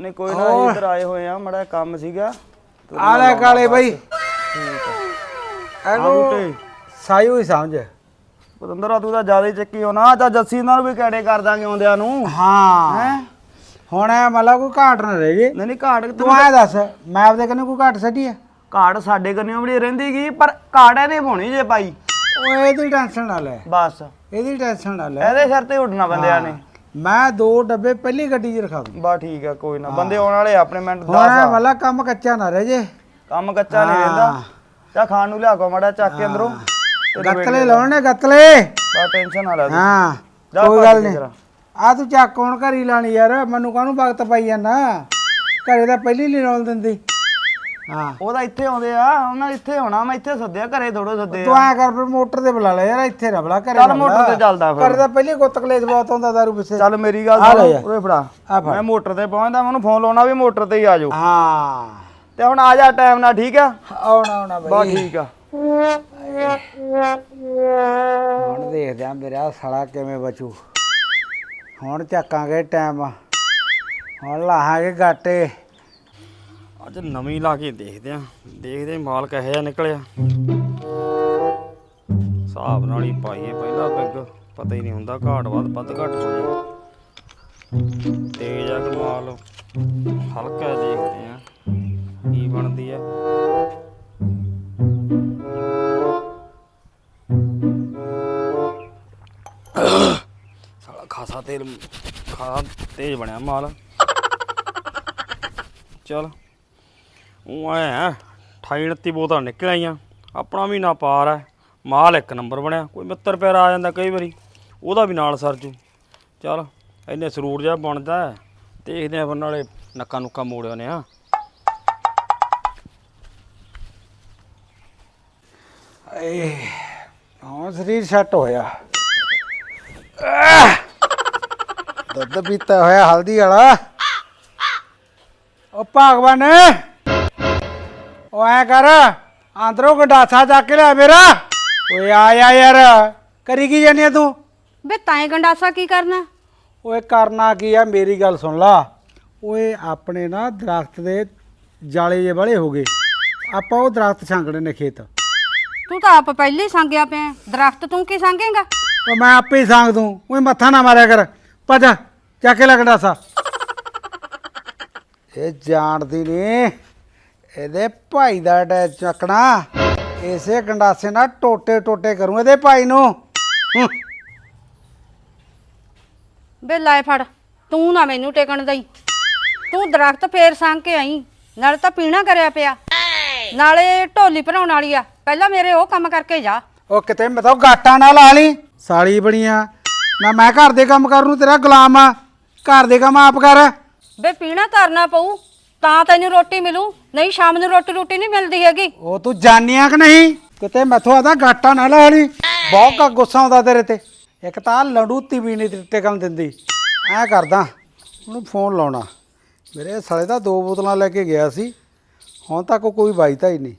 ਨਹੀਂ ਕੋਈ ਨਾ? ਇੱਧਰ ਆਏ ਹੋਏ ਆ ਮੜਾ ਕੰਮ ਸੀਗਾ। ਤੂੰ ਆ ਲੈ ਕਾਲੇ ਬਈ। ਇਹਨੂੰ ਬੂਟੇ। ਸਾਈ ਹੋਈ ਸਮਝ। ਪਤੰਦਰਾ ਤੂੰ ਤਾਂ ਜ਼ਿਆਦਾ ਹੀ ਚੱਕੀ ਹੋ ਨਾ ਤਾਂ ਜੱਸੀ ਨਾਲ ਵੀ ਕੈੜੇ ਕਰ ਦਾਂਗੇ ਆਉਂਦਿਆਂ ਨੂੰ। ਹਾਂ। ਹੈ? ਹੁਣ ਇਹ ਮਤਲਬ ਕੋਈ ਘਾਟ ਨਾ ਰਹਿ ਜੇ। ਨਹੀਂ ਨਹੀਂ ਘਾਟ ਤੂੰ ਆਏ ਦੱਸ ਮੈਂ ਆਪਦੇ ਕੰਨੇ ਕੋਈ ਘਾਟ ਛੱਡੀ ਆ? ਘਾਟ ਸਾਡੇ ਕੰਨਿਓ ਬੜੀ ਰਹਿੰਦੀ ਗਈ ਪਰ ਘਾਟ ਇਹਨੇ ਪਾਉਣੀ ਜੇ ਪਾਈ ਉਹ ਇਹਦੀ ਟੈਨਸ਼ਨ ਨਾ ਲੈ। ਬਸ। ਇਹਦੀ ਟੈਨਸ਼ਨ ਨਾ ਲੈ। ਇਹਦੇ ਸਿਰ ਤੇ ਉੱਡਣਾ ਬੰਦਿਆਂ ਨੇ। ਮੈਂ ਦੋ ਡੱਬੇ ਪਹਿਲੀ ਗੱਡੀ 'ਚ ਰਖਾ ਦੂੰ। ਬਾ ਠੀਕ ਆ ਕੋਈ ਨਾ। ਬੰਦੇ ਆਉਣ ਵਾਲੇ ਆਪਣੇ ਮਿੰਟ ਹੁਣ 10 ਇਹ ਆ ਮਤਲਬ ਕੰਮ ਕੱਚਾ ਨਾ ਰਹਿ ਜੇ। ਕੰਮ ਕੱਚਾ ਨਹੀਂ ਰਹਿੰਦਾ। ਚਾ ਖਾਣ ਨੂੰ ਲਿਆ ਕੋ ਮੜਾ ਚੱਕ ਕੇ ਅੰਦਰੋਂ। ਗੱਤਲੇ ਲਾਉਣੇ ਗੱਤਲੇ। ਬਾ ਟੈਨਸ਼ਨ ਨਾ ਲੈ ਤੂੰ। ਹਾਂ। ਕੋਈ ਗੱਲ ਨਹੀਂ। ਆ ਤੂੰ ਚੱਕ ਹੁਣ ਘਰੀ ਲਾਣੀ ਯਾਰ? ਮੈਨੂੰ ਕਾਹਨੂੰ ਵਕਤ ਪਾਈ ਜਾਂਦਾ? ਘਰੇ ਤਾਂ ਪਹਿਲੀ ਨਹੀਂ ਰੋਲ ਦਿੰਦੀ। ਹਾਂ। ਉਹਦਾ ਇੱਥੇ ਆਉਂਦੇ ਆ ਉਹਨਾਂ ਇੱਥੇ ਹੋਣਾ ਮੈਂ ਇੱਥੇ ਸੱਦਿਆ ਘਰੇ ਥੋੜੋ ਸੱਦੇ ਤੂੰ ਆ ਕਰ ਫਿਰ ਮੋਟਰ ਤੇ ਬੁਲਾ ਲੈ ਯਾਰ ਇੱਥੇ ਨਾ ਬੁਲਾ ਘਰੇ ਚੱਲ ਮੋਟਰ। ਤੇ ਚੱਲਦਾ ਫਿਰ। ਘਰੇ ਤਾਂ ਪਹਿਲੀ ਗੁੱਤ ਕਲੇਜ ਬਹੁਤ ਹੁੰਦਾ ਦਾਰੂ ਪਿੱਛੇ। ਚੱਲ ਮੇਰੀ ਗੱਲ ਸੁਣ। ਉਹਦੇ ਫੜਾ। ਮੈਂ ਮੋਟਰ ਤੇ ਪਹੁੰਚਦਾ ਮੈਨੂੰ ਫੋਨ ਲਾਉਣਾ ਵੀ ਮੋਟਰ ਤੇ ਹੀ ਆ ਜਾਓ। ਹਾਂ। ਤੇ ਹੁਣ ਆ ਜਾ ਟਾਈਮ ਨਾਲ ਠੀਕ ਆ? ਆਉਣਾ ਆਉਣਾ ਬਈ। ਠੀਕ ਆ। ਹੁਣ ਦੇਖਦੇ ਆ ਮੇਰਾ ਸਾਲਾ ਕਿਵੇਂ ਬਚੂ। ਹੁਣ ਚੱਕਾਂਗੇ ਟਾਈਮ। ਹੁਣ ਲਾਹਾਂਗੇ ਗਾਟੇ। ਅੱਜ ਨਵੀਂ ਲਾ ਕੇ ਦੇਖਦੇ ਆ। ਦੇਖਦੇ ਮਾਲ ਕਿਹੋ ਜਿਹਾ ਨਿਕਲਿਆ। ਹਿਸਾਬ ਨਾਲ ਹੀ ਪਾਈਏ ਪਹਿਲਾ ਪੈਗ ਪਤਾ ਹੀ ਨਹੀਂ ਹੁੰਦਾ, ਘਾਟ ਵੱਧ ਵੱਧ ਘੱਟ ਹੋ ਜਾਏ। ਤੇਜ਼ ਆ ਮਾਲ ਹਲਕਾ ਦੇਖਦੇ ਆ, ਕੀ ਬਣਦੀ ਆ। ਸਾਲਾ ਖਾਸਾ ਤੇਲ, ਖਾਸਾ ਤੇਜ਼ ਬਣਿਆ ਮਾਲ। ਚਲ। ਉਹ ਐ 28 29 ਬੋਤਲਾਂ ਨਿਕਲ ਆਈਆਂ। ਆਪਣਾ ਵੀ ਨਾ ਪਾਰ ਹੈ ਮਾਲ ਇੱਕ ਨੰਬਰ ਬਣਿਆ। ਕੋਈ ਮਿੱਤਰ ਪਿਆਰਾ ਆ ਜਾਂਦਾ ਕਈ ਵਾਰੀ ਉਹਦਾ ਵੀ ਨਾਲ ਸਰਜੂ ਚਲ ਇੰਨੇ ਸਰੂਰ ਜਿਹਾ ਬਣਦਾ ਹੈ। ਦੇਖਦੇ ਆ ਫਿਰ ਨਾਲੇ ਨੱਕਾ ਨੁੱਕਾ ਮੋੜਿਆ ਨੇ ਆ ਏ ਹੁਣ ਸਰੀਰ ਸੈੱਟ ਹੋਇਆ। ਆਹ! ਦੁੱਧ ਪੀਤਾ ਹੋਇਆ ਹਲਦੀ ਵਾਲਾ। ਉਹ ਭਗਵਾਨ! ਉਹ ਐ ਕਰ ਅੰਦਰੋਂ ਗੰਡਾਸਾ ਚੱਕ ਕੇ ਲਿਆ ਮੇਰਾ। ਓਏ ਆ ਜਾ ਯਾਰ ਕਰੀ ਕੀ ਜਾਨੀ ਆ ਤੂੰ? ਬੇ ਤਾਂ ਗੰਡਾਸਾ ਕੀ ਕਰਨਾ? ਓਏ ਕਰਨਾ ਕੀ ਆ ਮੇਰੀ ਗੱਲ ਸੁਣ ਲਾ। ਓਏ ਆਪਣੇ ਨਾ ਦਰਖਤ ਦੇ ਜਾਲੇ ਜੇ ਵਾਲੇ ਹੋ ਗਏ। ਆਪਾਂ ਉਹ ਦਰਖਤ ਛਾਂਗਣੇ ਨੇ ਖੇਤ। ਤੂੰ ਤਾਂ ਆਪ ਪਹਿਲੇ ਹੀ ਸੰਗਿਆ ਪਿਆ ਦਰਖਤ ਤੂੰ ਕੀ ਸੰਗੇਗਾ ਮੈਂ ਆਪੇ ਹੀ ਸਾਂਗ ਦੂੰ। ਓਏ ਮੱਥਾ ਨਾ ਮਾਰਿਆ ਕਰ। ਭੱਜ ਚੱਕ ਕੇ ਲੱਗਦਾ ਸਾ ਇਹ ਜਾਣਦੀ ਨਹੀਂ ਇਹਦੇ ਭਾਈ ਦਾ ਟੈ ਚੱਕਣਾ। ਇਸੇ ਗੰਡਾਸੇ ਨਾਲ ਟੋਟੇ ਟੋਟੇ ਕਰੂੰ ਇਹਦੇ ਭਾਈ ਨੂੰ। ਹੂੰ। ਬੇ ਲੈ ਫੜ ਤੂੰ ਨਾ ਮੈਨੂੰ ਟੇਕਣ ਦਈ। ਤੂੰ ਦਰਖਤ ਫੇਰ ਸੰਗ ਕੇ ਆਈ ਨਾਲੇ ਤਾਂ ਪੀਣਾ ਕਰਿਆ ਪਿਆ। ਨਾਲੇ ਢੋਲੀ ਭਰਾਉਣ ਵਾਲੀ ਆ ਪਹਿਲਾਂ ਮੇਰੇ ਉਹ ਕੰਮ ਕਰਕੇ ਜਾ। ਉਹ ਕਿਤੇ ਮੈਂ ਤਾਂ ਗਾਟਾਂ ਨਾਲ ਲਾ ਲਈ ਸਾਲੀ ਬਣੀਆਂ। ਨਾ ਮੈਂ ਘਰ ਦੇ ਕੰਮ ਕਰਨ ਨੂੰ ਤੇਰਾ ਗੁਲਾਮ ਆ। ਘਰ ਦੇ ਕੰਮ ਆਪ ਕਰ। ਬੇ ਪੀਣਾ ਧਰਨਾ ਪਊ ਤਾਂ ਤੈਨੂੰ ਰੋਟੀ ਮਿਲੂ। ਨਹੀਂ, ਸ਼ਾਮ ਨੂੰ ਰੋਟੀ ਰੋਟੀ ਨਹੀਂ ਮਿਲਦੀ ਹੈਗੀ। ਉਹ ਤੂੰ ਜਾਣਿਆ ਕਿ ਨਹੀਂ? ਕਿਤੇ ਮੈਥੋਂ ਆਦਾ ਗਾਟਾ ਨਾ ਲਾ ਲਈ ਬਹੁਤ ਕਾ ਗੁੱਸਾ ਆਉਂਦਾ ਤੇਰੇ ਤੇ। ਇੱਕ ਤਾਂ ਆਹ ਲੰਡੂ ਵੀ ਨਹੀਂ ਟਿਕਣ ਦਿੰਦੀ। ਐ ਕਰਦਾ, ਉਹਨੂੰ ਫੋਨ ਲਾਉਣਾ। ਮੇਰੇ ਸਾਲੇ ਦਾ ਦੋ ਬੋਤਲਾਂ ਲੈ ਕੇ ਗਿਆ ਸੀ। ਹੁਣ ਤੱਕ ਕੋਈ ਵਾਈਤਾ ਹੀ ਨਹੀਂ।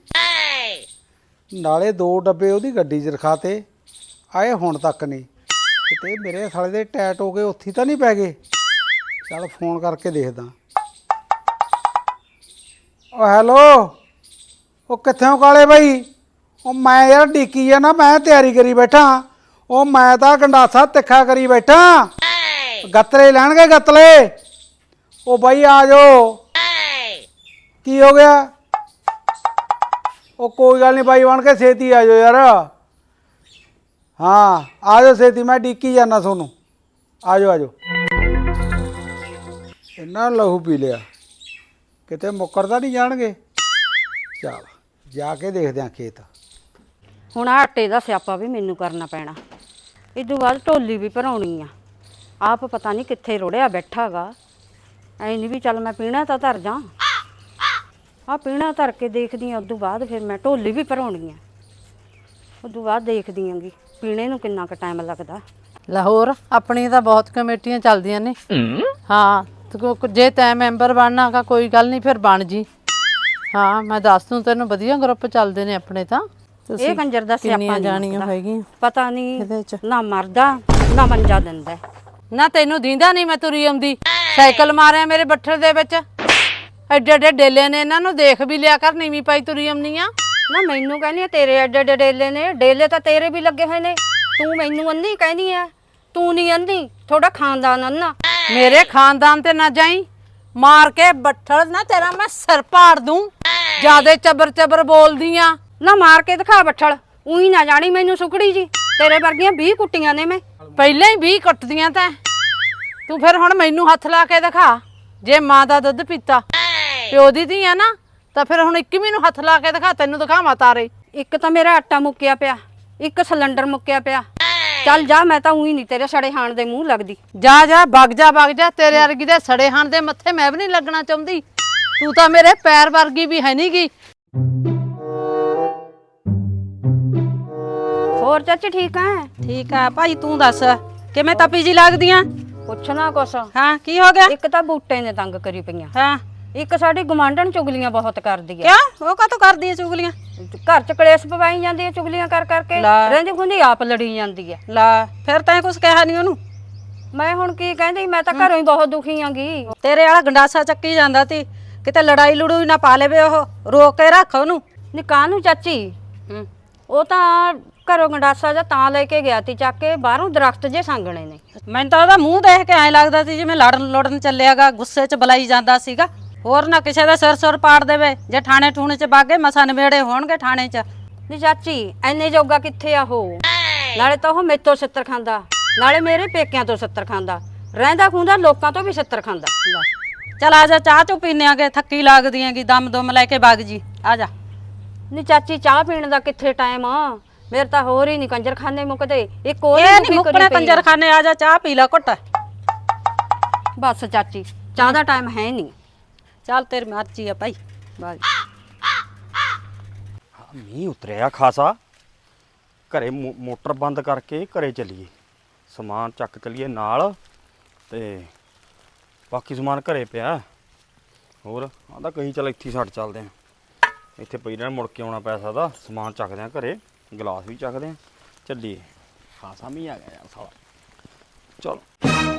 ਨਾਲੇ ਦੋ ਡੱਬੇ ਉਹਦੀ ਗੱਡੀ 'ਚ ਰਖਾਤੇ। ਆਏ ਹੁਣ ਤੱਕ ਨਹੀਂ। ਕਿਤੇ ਮੇਰੇ ਸਾਲੇ ਦੇ ਟੈਟ ਹੋ ਗਏ, ਉੱਥੇ ਤਾਂ ਨਹੀਂ ਪੈ ਗਏ। ਚੱਲ ਫੋਨ ਕਰਕੇ ਦੇਖਦਾ। ਓ ਹੈਲੋ। ਉਹ ਕਿੱਥੇ ਹੋ ਕਾਲੇ ਬਾਈ? ਉਹ ਮੈਂ ਯਾਰ ਡੀਕੀ ਆ ਨਾ, ਮੈਂ ਤਿਆਰੀ ਕਰੀ ਬੈਠਾ। ਉਹ ਮੈਂ ਤਾਂ ਗੰਡਾਸਾ ਤਿੱਖਾ ਕਰੀ ਬੈਠਾ। ਗੱਤਲੇ ਲੈਣਗੇ ਗੱਤਲੇ? ਉਹ ਬਾਈ ਆ ਜਾਓ। ਕੀ ਹੋ ਗਿਆ? ਉਹ ਕੋਈ ਗੱਲ ਨਹੀਂ ਬਾਈ ਬਣ ਕੇ ਛੇਤੀ ਆ ਜਾਓ ਯਾਰ। ਹਾਂ, ਆ ਜਾਓ ਛੇਤੀ, ਮੈਂ ਡੀਕੀ ਜਾਣਾ ਤੁਹਾਨੂੰ। ਆ ਜਾਓ ਆ ਜਾਓ। ਇੰਨਾ ਲਹੂ ਪੀ ਲਿਆ। ਕਿਤੇ ਮੁੱਕਰਦਾ ਨਹੀਂ ਜਾਣਗੇ। ਚਲ ਜਾ ਕੇ ਦੇਖਦੇ ਆ ਖੇਤ। ਹੁਣ ਆਹ ਆਟੇ ਦਾ ਸਿਆਪਾ ਵੀ ਮੈਨੂੰ ਕਰਨਾ ਪੈਣਾ। ਇਦੋਂ ਬਾਅਦ ਢੋਲੀ ਵੀ ਭਰਾਉਣੀ ਆ। ਆਪ ਪਤਾ ਨਹੀਂ ਕਿੱਥੇ ਰੁੜਿਆ ਬੈਠਾਗਾ। ਐ ਨਹੀਂ ਵੀ ਚੱਲ ਮੈਂ ਪੀਣਾ ਤਾਂ ਧਰ ਜਾ। ਆ ਪੀਣਾ ਧਰ ਕੇ ਦੇਖਦੀ ਆ ਉਦੋਂ ਬਾਅਦ ਫਿਰ ਮੈਂ ਢੋਲੀ ਵੀ ਭਰਾਉਣੀ ਆ। ਉਦੋਂ ਬਾਅਦ ਦੇਖਦੀ ਆਂਗੀ ਪੀਣੇ ਨੂੰ ਕਿੰਨਾ ਕੁ ਟਾਈਮ ਲੱਗਦਾ। ਲਾਹੌਰ ਆਪਣੀ ਤਾਂ ਬਹੁਤ ਕਮੇਟੀਆਂ ਚੱਲਦੀਆਂ ਨੇ। ਹਾਂ ਤੇ ਕੋ- ਕੋ- ਜੇ ਤੈਂ ਮੈਂਬਰ ਬਣਨਾਗਾ ਕੋਈ ਗੱਲ ਨਹੀਂ ਫਿਰ ਬਣ ਜੀ। ਹਾਂ ਮੈਂ ਦੱਸ ਦੂੰ ਤੈਨੂੰ ਵਧੀਆ ਗਰੁੱਪ ਚੱਲਦੇ ਨੇ ਆਪਣੇ ਤਾਂ। ਇਹ ਕੰਜਰ ਦਾ ਸਿਆਪਾ ਕਿੰਨੀਆਂ ਨਹੀਂ ਜਾਣੀਆਂ ਮੁੱਕਦਾ। ਹੈਗੀਆਂ? ਪਤਾ ਇਹਦੇ ਨਹੀਂ। ਨਾ ਮਰਦਾ ਨਾ ਮੰਜਾ ਦਿੰਦਾ। ਹੈ। ਨਾ ਤੈਨੂੰ ਦੀਂਦਾ ਨਹੀਂ ਮੈਂ ਤੁਰੀ ਆਉਂਦੀ। ਸਾਈਕਲ ਮਾਰਿਆ ਮੇਰੇ ਬੱਠਲ ਦੇ ਵਿੱਚ। ਐਡੇ ਐਡੇ ਡੇਲੇ ਨੇ ਇਹਨਾਂ ਨੂੰ ਦੇਖ ਵੀ ਲਿਆ ਕਰ ਨੀਵੀਂ ਪਾਈ ਤੁਰੀ ਆਉਂਦੀ ਆ ਨਾ ਮੈਨੂੰ ਕਹਿੰਦੀ ਆ ਤੇਰੇ ਐਡੇ ਐਡੇ ਡੇਲੇ ਨੇ ਡੇਲੇ ਤਾਂ ਤੇਰੇ ਵੀ ਲੱਗੇ ਹੋਏ ਨੇ। ਤੂੰ ਮੈਨੂੰ ਅੰਨੀ ਕਹਿੰਦੀ ਆ ਤੂੰ ਨਹੀਂ ਅੰਨੀ ਥੋੜਾ ਖਾਨਦਾਨ ਅੰਨਾ। ਮੇਰੇ ਖਾਨਦਾਨ ਤੇ ਨਾ ਜਾਈ। ਮਾਰ ਕੇ ਬੱਠਲ ਨਾ ਤੇਰਾ ਮੈਂ ਸਿਰ ਪਾੜ ਦੂੰ। ਜਿਆਦੇ ਚਬਰ ਚਬਰ ਬੋਲਦੀ ਆ ਨਾ ਮਾਰ ਕੇ ਦਿਖਾ ਬੱਠਲ। ਉਹੀ ਨਾ ਜਾਣੀ ਮੈਨੂੰ ਸੁਕੜੀ ਜੀ। ਤੇਰੇ ਵਰਗੀਆਂ 20 ਕੁੱਟੀਆਂ ਨੇ ਮੈਂ। ਪਹਿਲਾਂ ਹੀ 20 ਕੱਟਦੀਆਂ ਤਾਂ। ਤੂੰ ਫਿਰ ਹੁਣ ਮੈਨੂੰ ਹੱਥ ਲਾ ਕੇ ਦਿਖਾ। ਜੇ ਮਾਂ ਦਾ ਦੁੱਧ ਪੀਤਾ ਪਿਓ ਦੀ ਧੀ ਆ ਨਾ ਤਾਂ ਫਿਰ ਹੁਣ 21ਵੀਂ ਨੂੰ ਹੱਥ ਲਾ ਕੇ ਦਿਖਾ ਤੈਨੂੰ ਦਿਖਾਵਾਂ ਤਾਰੇ। ਇੱਕ ਤਾਂ ਮੇਰਾ ਆਟਾ ਮੁੱਕਿਆ ਪਿਆ। ਇੱਕ ਸਿਲੰਡਰ ਮੁੱਕਿਆ ਪਿਆ। ਚੱਲ ਜਾ ਮੈਂ ਤਾਂ ਉਹੀ ਨਹੀਂ ਤੇਰੇ ਸੜੇ ਹਾਣ ਦੇ ਮੂੰਹ ਲੱਗਦੀ। ਜਾ ਜਾ ਵਗ ਜਾ ਵਗ ਜਾ ਤੇਰੇ ਵਰਗੀ ਦੇ ਸੜੇ ਹਣ ਦੇ ਮੱਥੇ ਮੈਂ ਵੀ ਨਹੀਂ ਲੱਗਣਾ ਚਾਹੁੰਦੀ। ਤੂੰ ਤਾਂ ਮੇਰੇ ਪੈਰ ਵਰਗੀ ਵੀ ਹੈ ਨਹੀਂਗੀ ਹੋਰ ਚਾਚੀ ਠੀਕ ਹੈ ਠੀਕ ਆ ਭਾਈ ਤੂੰ ਦੱਸ ਕਿਵੇਂ ਤਪੀ ਜੀ ਲੱਗਦੀਆਂ? ਪੁੱਛਣਾ ਕੁਛ। ਹਾਂ ਕੀ ਹੋ ਗਿਆ? ਇੱਕ ਤਾਂ ਬੂਟੇ ਨੇ ਤੰਗ ਕਰੀ ਪਈਆਂ। ਹਾਂ। ਇੱਕ ਸਾਡੀ ਗਮਾਂਡਣ ਚੁਗਲੀਆਂ ਬਹੁਤ ਕਰਦੀ ਹੈ ਕਿਉਂ ਉਹ ਕਾਤੋਂ ਕਰਦੀ ਐ ਚੁਗਲੀਆਂ? ਘਰ ਚ ਕਲੇਸ਼ ਪਵਾਈ ਜਾਂਦੀ ਹੈ ਚੁਗਲੀਆਂ ਕਰ ਕਰਕੇ ਲੈ। ਰਹਿੰਦੀ ਖੁੰਦੀ ਆਪ ਲੜੀ ਜਾਂਦੀ ਹੈ ਲੈ ਫਿਰ ਤੈਂ ਕੁਝ ਕਿਹਾ ਨਹੀਂ ਉਹਨੂੰ? ਮੈਂ ਹੁਣ ਕੀ ਕਹਿੰਦੀ ਮੈਂ ਤਾਂ ਘਰੋਂ ਹੀ ਬਹੁਤ ਦੁਖੀ ਆਂਗੀ ਤੇਰੇ ਵਾਲਾ ਗੰਡਾਸਾ ਚੱਕੀ ਜਾਂਦਾ ਸੀ। ਕਿਤੇ ਲੜਾਈ ਲੜੂਈ ਨਾ ਪਾ ਲਵੇ ਉਹ। ਰੋਕ ਕੇ ਰੱਖ ਉਹਨੂੰ। ਨੂੰ ਚਾਚੀ? ਹੂੰ। ਉਹ ਤਾਂ ਘਰੋਂ ਗੰਡਾਸਾ ਜਾਂ ਤਾਂ ਲੈ ਕੇ ਗਿਆ ਤੀ ਚੱਕ ਕੇ ਬਾਹਰੋਂ ਦਰਖਤ ਜੇ ਸੰਗਣੇ ਨੇ। ਮੈਨੂੰ ਤਾਂ ਉਹਦਾ ਮੂੰਹ ਦੇਖ ਕੇ ਐਂ ਲੱਗਦਾ ਸੀ ਜਿਵੇਂ ਲੜਨ ਲੜਨ ਚੱਲਿਆਗਾ ਗੁੱਸੇ 'ਚ ਬੁਲਾਈ ਜਾਂਦਾ ਸੀਗਾ। ਹੋਰ ਨਾ ਕਿਸੇ ਦਾ ਸਿਰ ਸੁਰ ਪਾੜ ਦੇਵੇ। ਜੇ ਥਾਣੇ ਠੂਣੇ 'ਚ ਬਾਗੇ ਮਸਾ ਨਵੇੜੇ ਹੋਣਗੇ ਥਾਣੇ 'ਚ। ਨੀ ਚਾਚੀ ਐਨੇ ਜੋਗਾ ਕਿੱਥੇ ਆ ਉਹ? ਨਾਲੇ ਤਾਂ ਉਹ ਮੇਤੋਂ ਸਿੱਤਰ ਖਾਂਦਾ। ਨਾਲੇ ਮੇਰੇ ਪੇਕਿਆਂ ਤੋਂ ਸਿੱਤਰ ਖਾਂਦਾ। ਰਹਿੰਦਾ ਖੁੰਦਾ ਲੋਕਾਂ ਤੋਂ ਵੀ ਸਿੱਤਰ ਖਾਂਦਾ। ਚਲ ਆ ਜਾ ਚਾਹ ਚੁ ਪੀਨੇ ਆਗੇ ਥੱਕੀ ਲੱਗਦੀਆਂਗੀ ਦਮ ਦੁਮ ਲੈ ਕੇ ਵਗ ਜੀ। ਆ ਜਾ। ਨੀ ਚਾਚੀ ਚਾਹ ਪੀਣ ਦਾ ਕਿੱਥੇ ਟਾਈਮ ਆ? ਮੇਰੇ ਤਾਂ ਹੋਰ ਹੀ ਨਹੀਂ ਕੰਜਰਖਾਨੇ ਮੁੱਕਦੇ। ਇੱਕ ਉਹ ਇਹ ਨਹੀਂ ਮੁੱਕਣੇ ਕੰਜਰਖਾਨੇ ਆ ਜਾ ਚਾਹ ਪੀ ਲੈ ਘੁੱਟ। ਬਸ ਚਾਚੀ ਚਾਹ ਦਾ ਟਾਈਮ ਹੈ ਨਹੀਂ ਚੱਲ ਤੇਰੀ ਮਰਜ਼ੀ ਆ ਭਾਈ। ਬਸ ਮੀਂਹ ਉਤਰਿਆ ਖਾਸਾ। ਘਰੇ ਮੋ- ਮੋਟਰ ਬੰਦ ਕਰਕੇ ਘਰੇ ਚੱਲੀਏ। ਸਮਾਨ ਚੱਕ ਚਲੀਏ ਨਾਲ ਤੇ ਬਾਕੀ ਸਮਾਨ ਘਰੇ ਪਿਆ। ਹੋਰ ਆਂਦਾ ਕਹੀ ਚੱਲ ਇੱਥੇ ਹੀ ਛੱਡ ਚੱਲਦੇ ਆ। ਇੱਥੇ ਪਈ ਰਹਿਣ, ਮੁੜ ਕੇ ਆਉਣਾ ਪੈ ਸਕਦਾ ਸਮਾਨ ਚੱਕਦੇ ਆ ਘਰੇ, ਗਲਾਸ ਵੀ ਚੱਕਦੇ ਆ। ਚੱਲੀਏ। ਖਾਸਾ ਮੀਂਹ ਆ ਗਿਆ ਯਾਰ ਸਾਲਾ। ਚਲ।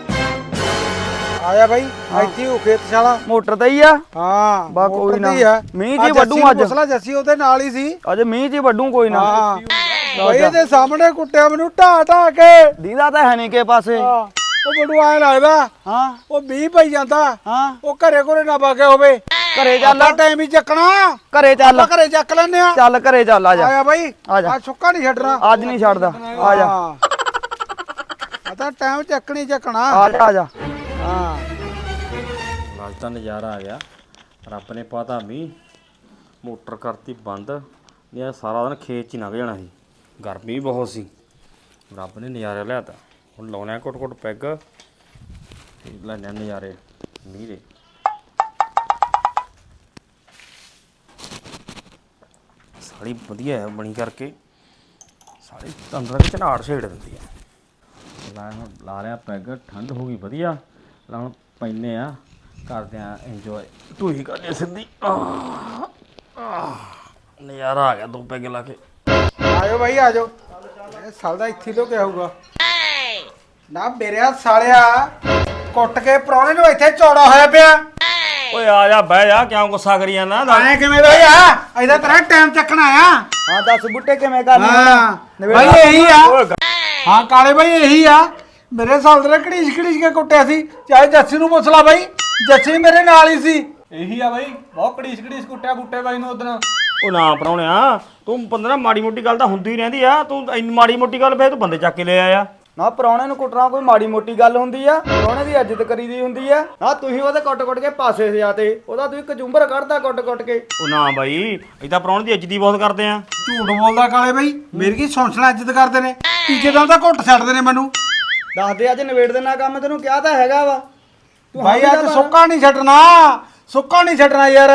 ਆਇਆ ਬਾਈ ਇੱਥੇ ਉਹ ਖੇਤ ਸ਼ਾਲਾ ਮੋਟਰ ਤੇ ਹੀ ਆ? ਹਾਂ ਬਾ ਕੋਈ ਨਾ। ਮੀਂਹ ਜੀ ਨੂੰ ਅੱਜ। ਪੁੱਛ ਲਾ, ਜੱਸੀ ਉਹਦੇ ਨਾਲ ਹੀ ਸੀ। ਅੱਜ ਮੀਂਹ ਹੀ ਵੱਡੂ ਕੋਈ ਨਾ। ਹਾਂ। ਬਈ ਇਹਦੇ ਸਾਹਮਣੇ ਕੁੱਟਿਆ ਮੈਨੂੰ ਢਾ ਢਾ ਕੇ। ਦੀਦਾ ਤਾਂ ਹੈ ਨਹੀਂ ਕੇ ਪਾਸੇ। ਹਾਂ, ਉਹ ਮੈਨੂੰ ਐ ਲੱਗਦਾ ਹਾਂ। ਉਹ 20 ਪਈ ਜਾਂਦਾ। ਹਾਂ। ਉਹ ਘਰੇ ਘਰੇ ਨਾ ਬਾਗੇ ਹੋਵੇ। ਘਰੇ ਚੱਲ। ਟਾਈਮ ਹੀ ਚੱਕਣਾ। ਘਰੇ ਚੱਲ। ਘਰੇ ਚੱਕ ਲੈਨੇ ਆ ਚੱਲ ਘਰੇ ਚੱਲ ਆ ਜਾ। ਆਇਆ ਬਾਈ। ਆ ਜਾ। ਆ ਸੁੱਕਾ ਨਹੀਂ ਛੱਡਣਾ। ਅੱਜ ਨਹੀਂ ਛੱਡਦਾ। ਆ ਜਾ। ਆ ਤਾਂ ਟਾਈਮ ਚੱਕਣੀ ਚੱਕਣਾ। ਆ ਜਾ ਆ ਜਾ। ਹਾਂ। ਅੱਜ ਤਾਂ ਨਜ਼ਾਰਾ ਆ ਗਿਆ। ਰੱਬ ਨੇ ਪਤਾ ਮੀਂਹ, ਮੋਟਰ ਕਰਤੀ ਬੰਦ ਨਹੀਂ ਆ ਸਾਰਾ ਦਿਨ ਖੇਤ 'ਚ ਹੀ ਲੰਘ ਜਾਣਾ ਸੀ। ਗਰਮੀ ਵੀ ਬਹੁਤ ਸੀ। ਰੱਬ ਨੇ ਨਜ਼ਾਰਾ ਲਿਆਤਾ। ਹੁਣ ਲਾਉਣਾ ਹੈ ਘੁੱਟ ਘੁੱਟ ਪੈਗ ਤੇ ਲੈਣੇ ਨਜ਼ਾਰੇ, ਮੀਂਹ ਦੇ। ਸਾੜੀ ਵਧੀਆ ਹੈ ਬਣੀ ਕਰਕੇ। ਸਾੜੀ ਅੰਦਰ ਕਿ ਝਨਾੜ ਛੇੜ ਦਿੰਦੀ ਹੈ। ਲਾ ਲਾ ਲਿਆ ਪੈਗ, ਠੰਡ ਹੋ ਗਈ, ਵਧੀਆ। ਲਾ ਹੁਣ ਪੈਨੇ ਆ ਕਰਦੇ ਆ ਇੰਜੋਏ ਢੂਹੀ ਕਰਨੀ ਸਿੱਧੀ। ਆਹ, ਆਹ, ਨਜ਼ਾਰਾ ਆ ਗਿਆ ਦੋ ਪੈਗ ਲਾ ਕੇ। ਆਜੋ ਬਾਈ ਆਜੋ। ਇਹ ਸਾਲ ਦਾ ਇੱਥੇ ਲੋ ਕਿਆ ਹੋਊਗਾ? ਨਾ ਮੇਰੇ ਹੱਥ ਸਾਲਿਆ ਕੁੱਟ ਕੇ ਪ੍ਰਾਹੁਣੇ ਨੂੰ ਇੱਥੇ ਚੌੜਾ ਹੋਇਆ ਪਿਆ। ਓਏ ਆ ਜਾ ਬਹਿ ਜਾ ਕਿਉਂ ਗੁੱਸਾ ਕਰੀ ਜਾਂਦਾ? ਆਏ ਕਿਵੇਂ ਬਈ ਆ ਇਹਦਾ ਤੇਰਾ ਟਾਈਮ ਚੱਕਣਾ ਆ। ਹਾਂ ਦੱਸ ਬੁੱਟੇ ਕਿਵੇਂ ਕਰਨੀ ਹਾਂ ਬਾਈ ਇਹੀ ਆ। ਹਾਂ ਕਾਲੇ ਬਾਈ ਇਹੀ ਆ। ਮੇਰੇ ਸਾਲ ਦੇ ਘੜੀਸ਼ ਘੜੀਸ਼ ਕੇ ਕੁੱਟਿਆ ਸੀ। ਚਾਹੇ ਜੱਸੀ ਨੂੰ ਪੁੱਛ ਲਾ ਬਾਈ ਜੱਸੀ ਮੇਰੇ ਨਾਲ ਹੀ ਸੀ। ਇਹੀ ਆ ਬਾਈ ਬਹੁਤ ਕੜੀਸ ਕੜੀਸ ਕੁੱਟਿਆ ਬੁੱਟੇ ਬਾਈ ਨੂੰ ਉਦੋਂ ਉਹ ਨਾ ਪਰਾਉਣਿਆ ਤੂੰ 15 ਮਾੜੀ ਮੋਟੀ ਗੱਲ ਤਾਂ ਹੁੰਦੀ ਰਹਿੰਦੀ ਆ। ਤੂੰ ਇੰਨੀ ਮਾੜੀ ਮੋਟੀ ਗੱਲ ਫੇਰ ਤੂੰ ਬੰਦੇ ਚੱਕ ਕੇ ਲੈ ਆਇਆ। ਨਾ ਪ੍ਰਾਹੁਣੇ ਨੂੰ ਕੁੱਟਣਾ ਕੋਈ ਮਾੜੀ ਮੋਟੀ ਗੱਲ ਹੁੰਦੀ ਆ। ਪ੍ਰਾਹੁਣੇ ਦੀ ਇੱਜ਼ਤ ਕਰੀਦੀ ਹੁੰਦੀ ਆ। ਨਾ ਤੁਸੀਂ ਉਹਦੇ ਕੁੱਟ ਕੁੱਟ ਕੇ ਪਾਸੇ ਸਿਆਤੇ ਉਹਦਾ ਤੁਸੀਂ ਕਜੁੰਬਰ ਕੱਢਦਾ ਕੁੱਟ ਕੁੱਟ ਕੇ। ਉਹ ਨਾ ਬਾਈ ਇਦਾਂ ਪਰਾਉਣ ਦੀ ਇੱਜ਼ਤ ਹੀ ਬਹੁਤ ਕਰਦੇ ਆ। ਝੂਠ ਬੋਲਦਾ ਕਾਲੇ ਬਾਈ ਮੇਰੀ ਕੀ ਸੌਂਸਣਾ ਇੱਜ਼ਤ ਕਰਦੇ ਨੇ? ਤੀਜੇ ਦਿਨ ਤਾਂ ਘੁੱਟ ਛੱਡਦੇ ਨੇ ਮੈਨੂੰ। ਦੱਸ ਦੇ ਅੱਜ ਨਵੇੜ ਦੇਣਾ ਕੰਮ ਤੈਨੂੰ ਕਿਹਾ ਤਾਂ ਹੈਗਾ ਵਾ। ਤੂੰ ਭਾਈ ਅੱਜ ਸੁੱਕਾ ਨਹੀਂ ਛੱਡਣਾ ਸੁੱਕਾ ਨਹੀਂ ਛੱਡਣਾ ਯਾਰ।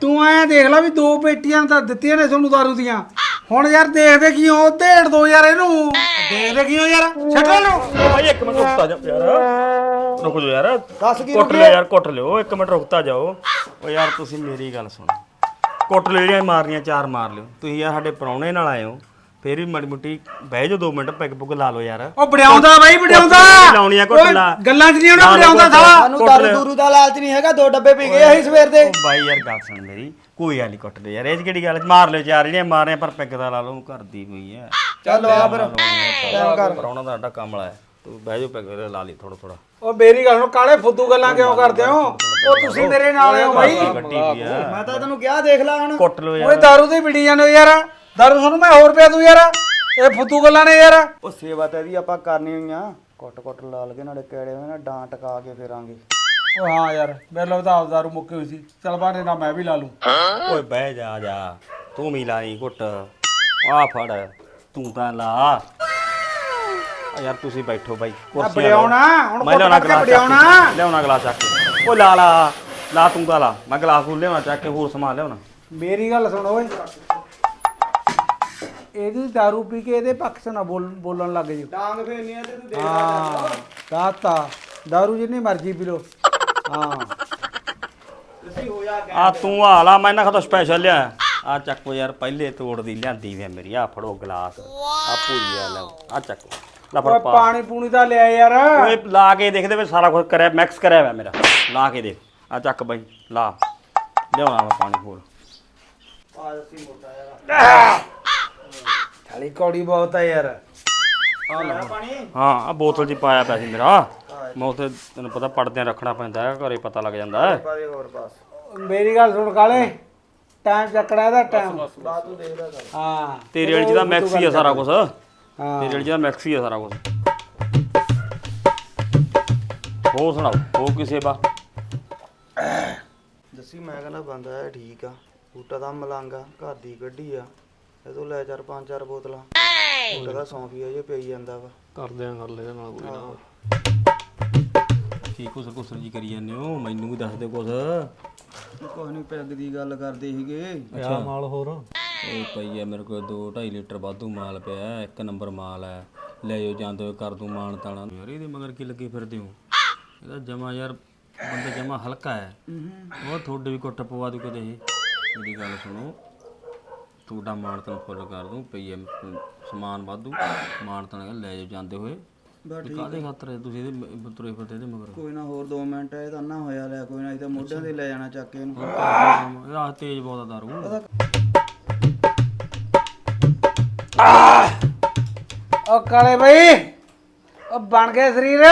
ਤੂੰ ਐ ਦੇਖ ਲੈ ਵੀ ਦੋ ਪੇਟੀਆਂ ਤਾਂ ਦਿੱਤੀਆਂ ਨੇ ਤੁਹਾਨੂੰ ਦਾਰੂ ਦੀਆਂ। ਹੁਣ ਯਾਰ ਦੇਖਦੇ ਕੀ ਹੋ ਢੇੜ ਦੋ ਯਾਰ ਇਹਨੂੰ। ਦੇਖਦੇ ਕੀ ਹੋ ਯਾਰ ਛੱਡ ਲਓ ਭਾਈ ਇੱਕ ਮਿੰਟ ਰੁਕਤਾ ਜਾ ਯਾਰ। ਰੁਕ ਜਾ ਯਾਰ। ਦੱਸ ਕੀ ਕੁੱਟ ਲਿਓ ਯਾਰ ਕੁੱਟ ਲਿਓ। ਇੱਕ ਮਿੰਟ ਰੁਕਤਾ ਜਾਓ। ਓ ਯਾਰ ਤੁਸੀਂ ਮੇਰੀ ਗੱਲ ਸੁਣੋ। ਕੁੱਟ ਲਿਓ ਜਿਹੜੀਆਂ ਮਾਰਨੀਆਂ ਚਾਰ ਮਾਰ ਲਿਓ। ਤੁਸੀਂ ਯਾਰ ਸਾਡੇ ਪਰੌਣੇ ਨਾਲ ਆਏ ਹੋ। ਫੇਰ ਵੀ ਮਾੜੀ ਮੁੱਟੀ ਬਹਿ ਜਾਓ 2 ਮਿੰਟ ਪੈਗ ਪੁੱਗ ਲਾ ਲਓ ਯਾਰ। ਉਹ ਵਡਿਆਉਂਦਾ ਬਾਈ ਕੁੱਟ ਲਾਉਣੀ ਆ, ਕੁੱਟ ਓਏ, ਲਾ। ਗੱਲਾਂ 'ਚ ਨਹੀਂ ਵਡਿਆਉਂਦਾ ਕੁੱਟ। ਸਾਲਾ। ਸਾਨੂੰ ਕੁੱਟ ਦਾਰੂ ਦਾ ਲਾਲਚ ਨਹੀਂ ਹੈਗਾ ਦੋ ਡੱਬੇ ਪੀ ਗਏ ਅਸੀਂ ਸਵੇਰ ਦੇ। ਓ ਬਾਈ ਯਾਰ ਗੱਲ ਸੁਣ ਮੇਰੀ ਕੋਈ ਗੱਲ ਨਹੀਂ ਕੁੱਟ ਯਾਰ ਇਹ 'ਚ ਕਿਹੜੀ ਗੱਲ ਮਾਰ ਲਿਓ ਚਾਰ ਜਿਹੜੀਆਂ ਮਾਰਨੀਆਂ ਪਰ ਪੈਗ ਦਾ ਲਾ ਲਓ ਕਰਦੀ ਹੋਈ ਹੈ ਚੱਲ ਆ ਫਿਰ। ਟਾਈਮ ਕਰ। ਪਰੌਣਾ ਦਾ ਸਾਡਾ ਕੰਮ ਲਾਇਆ ਤੂੰ ਬਹਿ ਜਾਓ ਪੈਗ ਲਾ ਲਈ ਥੋੜਾ ਥੋੜਾ ਉਹ ਮੇਰੀ ਗੱਲ ਨੂੰ ਕਾਲੇ ਫੁੱਦੂ ਗੱਲਾਂ ਕਿਉਂ ਕਰਦੇ ਹੋ? ਉਹ ਤੁਸੀਂ ਮੇਰੇ ਨਾਲ ਹੋ ਬਾਈ। ਗੱਡੀ ਵੀ ਆ। ਮੈਂ ਤਾਂ ਤੈਨੂੰ ਕਿਹਾ ਦੇਖ ਲੈ ਹੁਣ। ਕੁੱਟ ਲਿਓ ਓਏ ਯਾਰ। ਦਾਰੂ ਤੇ ਬਿੜੀ ਜਾਂਦੇ ਹੋ ਯਾਰ। ਦਾਰੂ ਤੁਹਾਨੂੰ ਮੈਂ ਹੋਰ ਪਿਆ ਦੂੰ ਯਾਰ। ਇਹ ਫੁੱਦੂ ਗੱਲਾਂ ਨੇ ਯਾਰ। ਉਹ ਸੇਵਾ ਤਾਂ ਇਹਦੀ ਆਪਾਂ ਕਰਨੀ ਹੋਈਆਂ ਕੁੱਟ ਕੁੱਟ ਲਾ ਲਗੇ ਨਾਲੇ ਕਿਹੜੇ ਹੋਏ ਨਾ ਡਾਂ ਟਕਾ ਕੇ ਫੇਰਾਂਗੇ। ਓ ਹਾਂ ਯਾਰ ਮੇਰੇ ਲਈ ਤਾਂ ਆਪ ਦਾਰੂ ਮੁੱਕੀ ਹੋਈ ਸੀ। ਚਲ ਬਾਣੇ ਨਾਲ ਮੈਂ ਵੀ ਲਾ ਲੂੰ। ਓਏ ਬਹਿ ਜਾ ਜਾ ਤੂੰ ਵੀ ਲਾਈ ਘੁੱਟ। ਆ ਫੜ ਤੂੰ ਤਾਂ ਲਾ। ਆ ਯਾਰ ਤੁਸੀਂ ਬੈਠੋ ਬਾਈ ਕੁਰਸੀਆਂ ਵਡਿਆਉਣਾ, ਲਾਓ। ਹੁਣ ਮੈਂ ਲਿਆਉਣਾ ਗਲਾਸ। ਕੇ। ਲਿਆਉਣਾ ਗਲਾਸ ਚੱਕ ਕੇ। ਓ ਲਾ ਲਾ ਲਾ ਤੂੰ ਤਾਂ ਲਾ। ਮੈਂ ਗਲਾਸ ਫੂਲ ਲਿਆਉਣਾ ਚੱਕ ਕੇ ਹੋਰ ਸਮਾਨ ਲਿਆਉਣਾ। ਮੇਰੀ ਗੱਲ ਸੁਣ ਓਏ। ਇਹਦੀ ਦਾਰੂ ਪੀ ਕੇ ਇਹਦੇ ਪੱਖ 'ਚ ਨਾ ਬੋਲ ਬੋਲਣ ਲੱਗ ਜਿਓ। ਡਾਂਗ ਫੇਰਨੀ ਆ ਤੇ ਤੂੰ ਦੇਖ ਹਾਂ ਦਾਤਾ। ਦਾਰੂ ਜਿੰਨੀ ਮਰਜ਼ੀ ਪੀ ਲੋ ਹਾਂ। ਤੁਸੀਂ ਹੋ ਜਾ ਆ ਤੂੰ ਆ ਲਾ ਮੈਂ ਨਾ ਖਤੋਂ ਸਪੈਸ਼ਲ ਲਿਆ। ਆ ਚੱਕੋ ਯਾਰ ਪਹਿਲੇ ਤੋੜ ਦੀ ਲਿਆਂਦੀ ਵੇ ਮੇਰੀ। ਆ ਫੜੋ ਗਲਾਸ। ਆ ਪੂਰੀਆ ਲੈ। ਆ ਚੱਕੋ। ਲੈ ਓਏ ਫੜ ਪਾ। ਪਾਣੀ ਪੂਣੀ ਦਾ ਲਿਆ ਯਾਰ। ਓਏ ਲਾ ਕੇ ਦੇਖਦੇ ਵੇ ਸਾਰਾ ਕੁਝ ਕਰਿਆ ਮਿਕਸ ਕਰਿਆ ਹੋਇਆ ਮੇਰਾ। ਲਾ ਕੇ ਦੇਖ। ਆ ਚੱਕ ਬਾਈ ਲਾ। ਲਿਆਉਣਾ ਮੈਂ ਪਾਣੀ ਹੋਰ। ਆ ਜੱਸੀ ਮੋਟਾ ਯਾਰ ਖਾਲੀ ਕੌੜੀ ਬਹੁਤ ਹੈ ਯਾਰ। ਆ ਪਾਣੀ ਹਾਂ ਆ ਬੋਤਲ ਹੀ ਪਾਇਆ ਪਿਆ ਸੀ ਮੇਰਾ। ਮੈਂ ਉੱਥੇ ਤੈਨੂੰ ਪਤਾ ਪੜਦਿਆਂ ਰੱਖਣਾ ਪੈਂਦਾ ਹੈ ਘਰੇ ਪਤਾ ਲੱਗ ਜਾਂਦਾ ਹੈ। ਹੋਰ ਬਸ। ਮੇਰੀ ਗੱਲ ਸੁਣ ਕਾਲੇ ਟਾਈਮ ਚੱਕੜਾ ਇਹਦਾ ਟਾਈਮ ਬਾਤ ਤੂੰ ਦੇਖਦਾ ਕਰ। ਹਾਂ। ਤੇਰੇ ਵਾਲੀ ਤਾਂ ਮਿਕਸ ਹੀ ਆ ਸਾਰਾ ਕੁਝ ਹਾਂ। ਤੇਰੇ ਵਾਲੀ ਤਾਂ ਮਿਕਸ ਹੀ ਆ ਸਾਰਾ ਕੁਝ ਹੋਰ ਸੁਣਾਓ ਹੋਰ ਕਿਸੇ ਬਾ ਜੱਸੀ ਮੈਂ ਕਹਿੰਦਾ ਬੰਦਾ ਹੈ ਠੀਕ ਆ। ਬੂਟਾ ਦਾ ਮਲੰਗਾ ਘਰ ਦੀ ਗੱਡੀ ਆ। ਇਹ ਤੋਂ ਲੈ ਚਾਰ ਪੰਜ ਚਾਰ ਬੋਤਲਾਂ। ਬੂਟਾ ਦਾ ਸੌਂਫੀ ਜੇ ਪਈ ਜਾਂਦਾ ਵਾ। ਕਰਦੇ ਆਂ ਗੱਲ ਇਹਦੇ ਨਾਲ ਕੋਈ ਨਾ ਕੀ ਕੁਸਰ ਕੁਸਰ ਜੀ ਕਰੀ ਜਾਂਦੇ ਹੋ? ਮੈਨੂੰ ਵੀ ਦੱਸ ਦੇ ਕੁਛ। ਕੁਝ ਨਹੀਂ ਪੈਗ ਦੀ ਗੱਲ ਕਰਦੇ ਸੀਗੇ। ਅੱਛਾ। ਮਾਲ ਹੋਰ? ਓਏ ਪਈ ਆ ਮੇਰੇ ਕੋਲ 2 2.5 ਲੀਟਰ ਵਾਧੂ ਮਾਲ ਪਿਆ ਹੈ, ਇੱਕ ਨੰਬਰ ਮਾਲ ਹੈ। ਲੈ ਜਾਓ ਜਾਂਦੇ ਹੋਏ ਕਰ ਦੂੰ ਮਾਨ ਤਾਣਾ। ਯਾਰ ਇਹਦੇ ਮਗਰ ਕੀ ਲੱਗੇ ਫਿਰਦੇ ਹੋ? ਇਹਦਾ ਜਮਾ ਯਾਰ ਬੰਦਾ ਜਮਾ ਹਲਕਾ ਹੈ। ਉਹ ਤੁਹਾਡੇ ਵੀ ਕੁੱਟ ਪਵਾ ਦੂ ਕਦੇ ਇਹ। ਮੇਰੀ ਗੱਲ ਸੁਣੋ। ਤੁਹਾਡਾ ਮਾਨ ਤਾਂ ਫੁੱਲ ਕਰ ਦੂੰ ਪਈ ਸਮਾਨ ਵਾਧੂ। ਮਾਨ ਤਾਂ ਲੈ ਜਾਓ ਜਾਂਦੇ ਹੋਏ। ਕਾਹਦੇ ਖਾਤਰ ਹੈ? ਤੁਸੀਂ ਇਹਦੇ ਤੁਰੇ ਫਿਰਦੇ ਇਹਦੇ ਮਗਰ। ਕੋਈ ਨਾ ਹੋਰ 2 ਮਿੰਟ ਇਹ ਤਾਂ ਨਾ ਹੋਇਆ ਲੈ ਕੋਈ ਨਾ ਇਹ ਤਾਂ ਮੋਢਿਆਂ ਤੇ ਲੈ ਜਾਣਾ ਚੱਕ ਕੇ ਇਹਨੂੰ। ਇਹਦਾ ਤੇਜ਼ ਬਹੁਤ ਆ ਦਾਰੂ। ਓ ਕਾਲੇ ਬਈ! ਓ ਬਣ ਗਏ ਸਰੀਰ।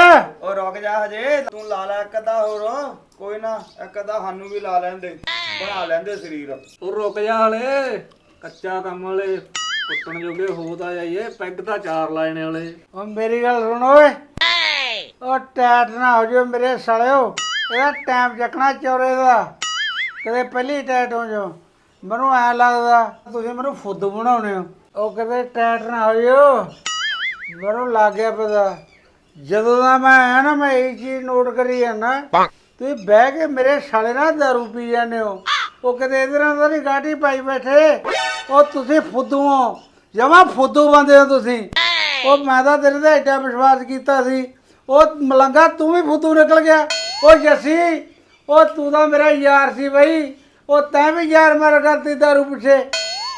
ਓ ਰੁਕ ਜਾ ਹਜੇ ਤੂੰ ਲਾ ਲੈ ਇੱਕ ਅੱਧਾ ਹੋਰ। ਕੋਈ ਨਾ ਇੱਕ ਅੱਧਾ ਸਾਨੂੰ ਵੀ ਲਾ ਲੈਂਦੇ ਬਣਾ ਲੈਂਦੇ ਸਰੀਰ। ਉਹ ਰੁਕ ਜਾ ਹਲੇ। ਕੱਚਾ ਕੰਮ ਵਾਲੇ, ਕੁੱਟਣ ਜੋਗੇ ਹੋ ਤਾਂ ਜਾਈਏ, ਪੈਗ ਤਾਂ ਚਾਰ ਲਾਣੇ ਵਾਲੇ। ਓ ਮੇਰੀ ਗੱਲ ਸੁਣ ਓਏ। ਓ ਟੈਟ ਨਾ ਹੋ ਜਿਓ ਮੇਰੇ ਸਾਲਿਓ। ਇਹਦਾ ਟਾਈਮ ਚੱਕਣਾ ਚੌਰੇ ਦਾ। ਕਦੇ ਪਹਿਲੀ ਟੈਟ ਹੋ ਜਾਓ। ਮੈਨੂੰ ਐ ਲੱਗਦਾ, ਤੁਸੀਂ ਮੈਨੂੰ ਫੁੱਦ ਬਣਾਉਣੇ ਹੋ। ਉਹ ਕਦੇ ਟੈਟ ਨਾ ਹੋ ਜਿਓ ਮੈਨੂੰ ਲੱਗ ਗਿਆ ਪਤਾ। ਜਦੋਂ ਦਾ ਮੈਂ ਆਇਆ ਨਾ, ਮੈਂ ਇਹ ਚੀਜ਼ ਨੋਟ ਕਰੀ ਜਾਂਦਾ। ਤੁਸੀਂ ਬਹਿ ਕੇ ਮੇਰੇ ਸਾਲੇ ਨਾਲ ਦਾਰੂ ਪੀ ਜਾਂਦੇ ਹੋ। ਉਹ ਕਦੇ ਇਹਦੇ ਨਾਲ ਤਾਂ ਨਹੀਂ ਗਾਟੀ ਪਾਈ ਬੈਠੇ। ਉਹ ਤੁਸੀਂ ਫੁੱਦੂ ਹੋ। ਜਮਾ ਫੁੱਦੂ ਬੰਦੇ ਹੋ ਤੁਸੀਂ। ਉਹ ਮੈਂ ਤਾਂ ਤੇਰੇ ਤੇ ਐਡਾ ਵਿਸ਼ਵਾਸ ਕੀਤਾ ਸੀ। ਉਹ ਮਲੰਗਾ, ਤੂੰ ਵੀ ਫੁੱਦੂ ਨਿਕਲ ਗਿਆ। ਉਹ ਜੱਸੀ, ਉਹ ਤੂੰ ਤਾਂ ਮੇਰਾ ਯਾਰ ਸੀ ਬਈ। ਉਹ ਤੈਂ ਵੀ ਯਾਰ ਮੇਰਾ ਕਰਤੀ ਦਾਰੂ ਪਿੱਛੇ।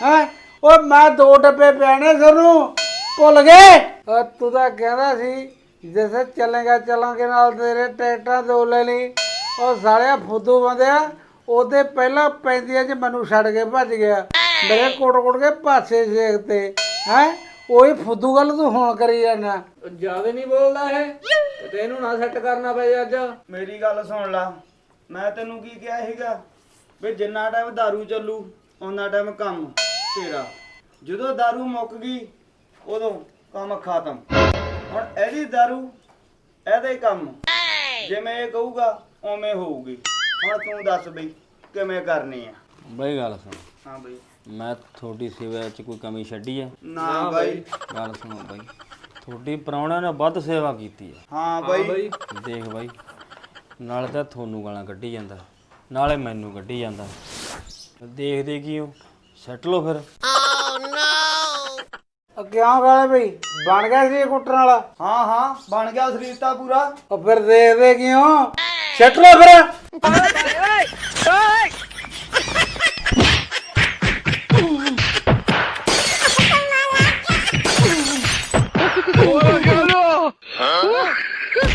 ਹੈ? ਉਹ ਮੈਂ ਦੋ ਡੱਬੇ ਪੈਣੇ ਸਾਨੂੰ। ਭੁੱਲ ਗਏ? ਉਹ ਤੂੰ ਤਾਂ ਕਹਿੰਦਾ ਸੀ ਜਿਵੇਂ ਚੱਲੇਗਾ, ਚੱਲਾਂਗੇ ਨਾਲ ਤੇਰੇ ਟਰੈਕਟਰਾਂ ਦੋ ਲੈ ਲਈ। ਉਹ ਸਾਲਿਆ ਫੁੱਦੂ ਬੰਦਿਆ ਉਹਦੇ ਪਹਿਲਾਂ ਪੈਂਦੀਆਂ 'ਚ ਮੈਨੂੰ ਛੱਡ ਕੇ ਭੱਜ ਗਿਆ। ਮੇਰੇ ਕੋਟ ਕੋਟ ਕੇ ਪਾਸੇ ਛੇਕ ਤੇ ਹੈ ਉਹੀ ਫੁੱਦੂ ਗੱਲ ਤੂੰ ਹੁਣ ਕਰੀ ਜਾਂਦਾ ਜਿਆਦਾ ਨਹੀਂ ਬੋਲਦਾ ਇਹ ਤੇ ਇਹਨੂੰ ਨਾ ਸੈੱਟ ਕਰਨਾ ਪਏ ਅੱਜ ਮੇਰੀ ਗੱਲ ਸੁਣ ਲਾ ਮੈਂ ਤੈਨੂੰ ਕੀ ਕਿਹਾ ਸੀਗਾ ਵੀ ਜਿੰਨਾ ਟਾਈਮ दारू ਚੱਲੂ ਉਹਨਾਂ ਟਾਈਮ ਕੰਮ ਤੇਰਾ ਜਦੋਂ दारू ਮੁੱਕ ਗਈ ਉਦੋਂ ਕੰਮ ਖਤਮ ਹੁਣ ਇਹਦੀ दारू ਇਹਦਾ ਹੀ ਕੰਮ ਜਿਵੇਂ ਇਹ ਕਹੂਗਾ ਉਵੇਂ ਹੋਊਗੀ ਹੁਣ ਤੂੰ ਦੱਸ ਬਈ ਕਿਵੇਂ ਕਰਨੀ ਆ ਬਈ ਗੱਲ ਸੁਣ ਹਾਂ ਬਈ ਮੈਂ ਤੁਹਾਡੀ ਸੇਵਾ 'ਚ ਕੋਈ ਕਮੀ ਛੱਡੀ ਹੈ? ਨਾ ਬਾਈ। ਗੱਲ ਸੁਣੋ ਬਾਈ। ਤੁਹਾਡੀ ਪ੍ਰਾਹੁਣਿਆਂ ਨੇ ਵੱਧ ਸੇਵਾ ਕੀਤੀ ਹੈ। ਹਾਂ ਬਾਈ। ਦੇਖ ਬਾਈ ਨਾਲੇ ਤਾਂ ਤੁਹਾਨੂੰ ਗਾਲਾਂ ਕੱਢੀ ਜਾਂਦਾ ਨਾਲੇ ਮੈਨੂੰ ਕੱਢੀ ਜਾਂਦਾ। ਦੇਖਦੇ ਕੀ ਹੋ ਸੈੱਟ ਲਓ ਫਿਰ। ਉਹ ਕਿਉਂ ਗਾਲੇ ਬਈ? ਬਣ ਗਿਆ ਸੀ ਇਹ ਕੁੱਟਣ ਵਾਲਾ। ਹਾਂ ਹਾਂ ਬਣ ਗਿਆ ਸਰੀਰ ਤਾਂ ਪੂਰਾ। ਉਹ ਫਿਰ ਦੇਖਦੇ ਕਿਉਂ? ਛੱਟ ਲੋ ਫਿਰ।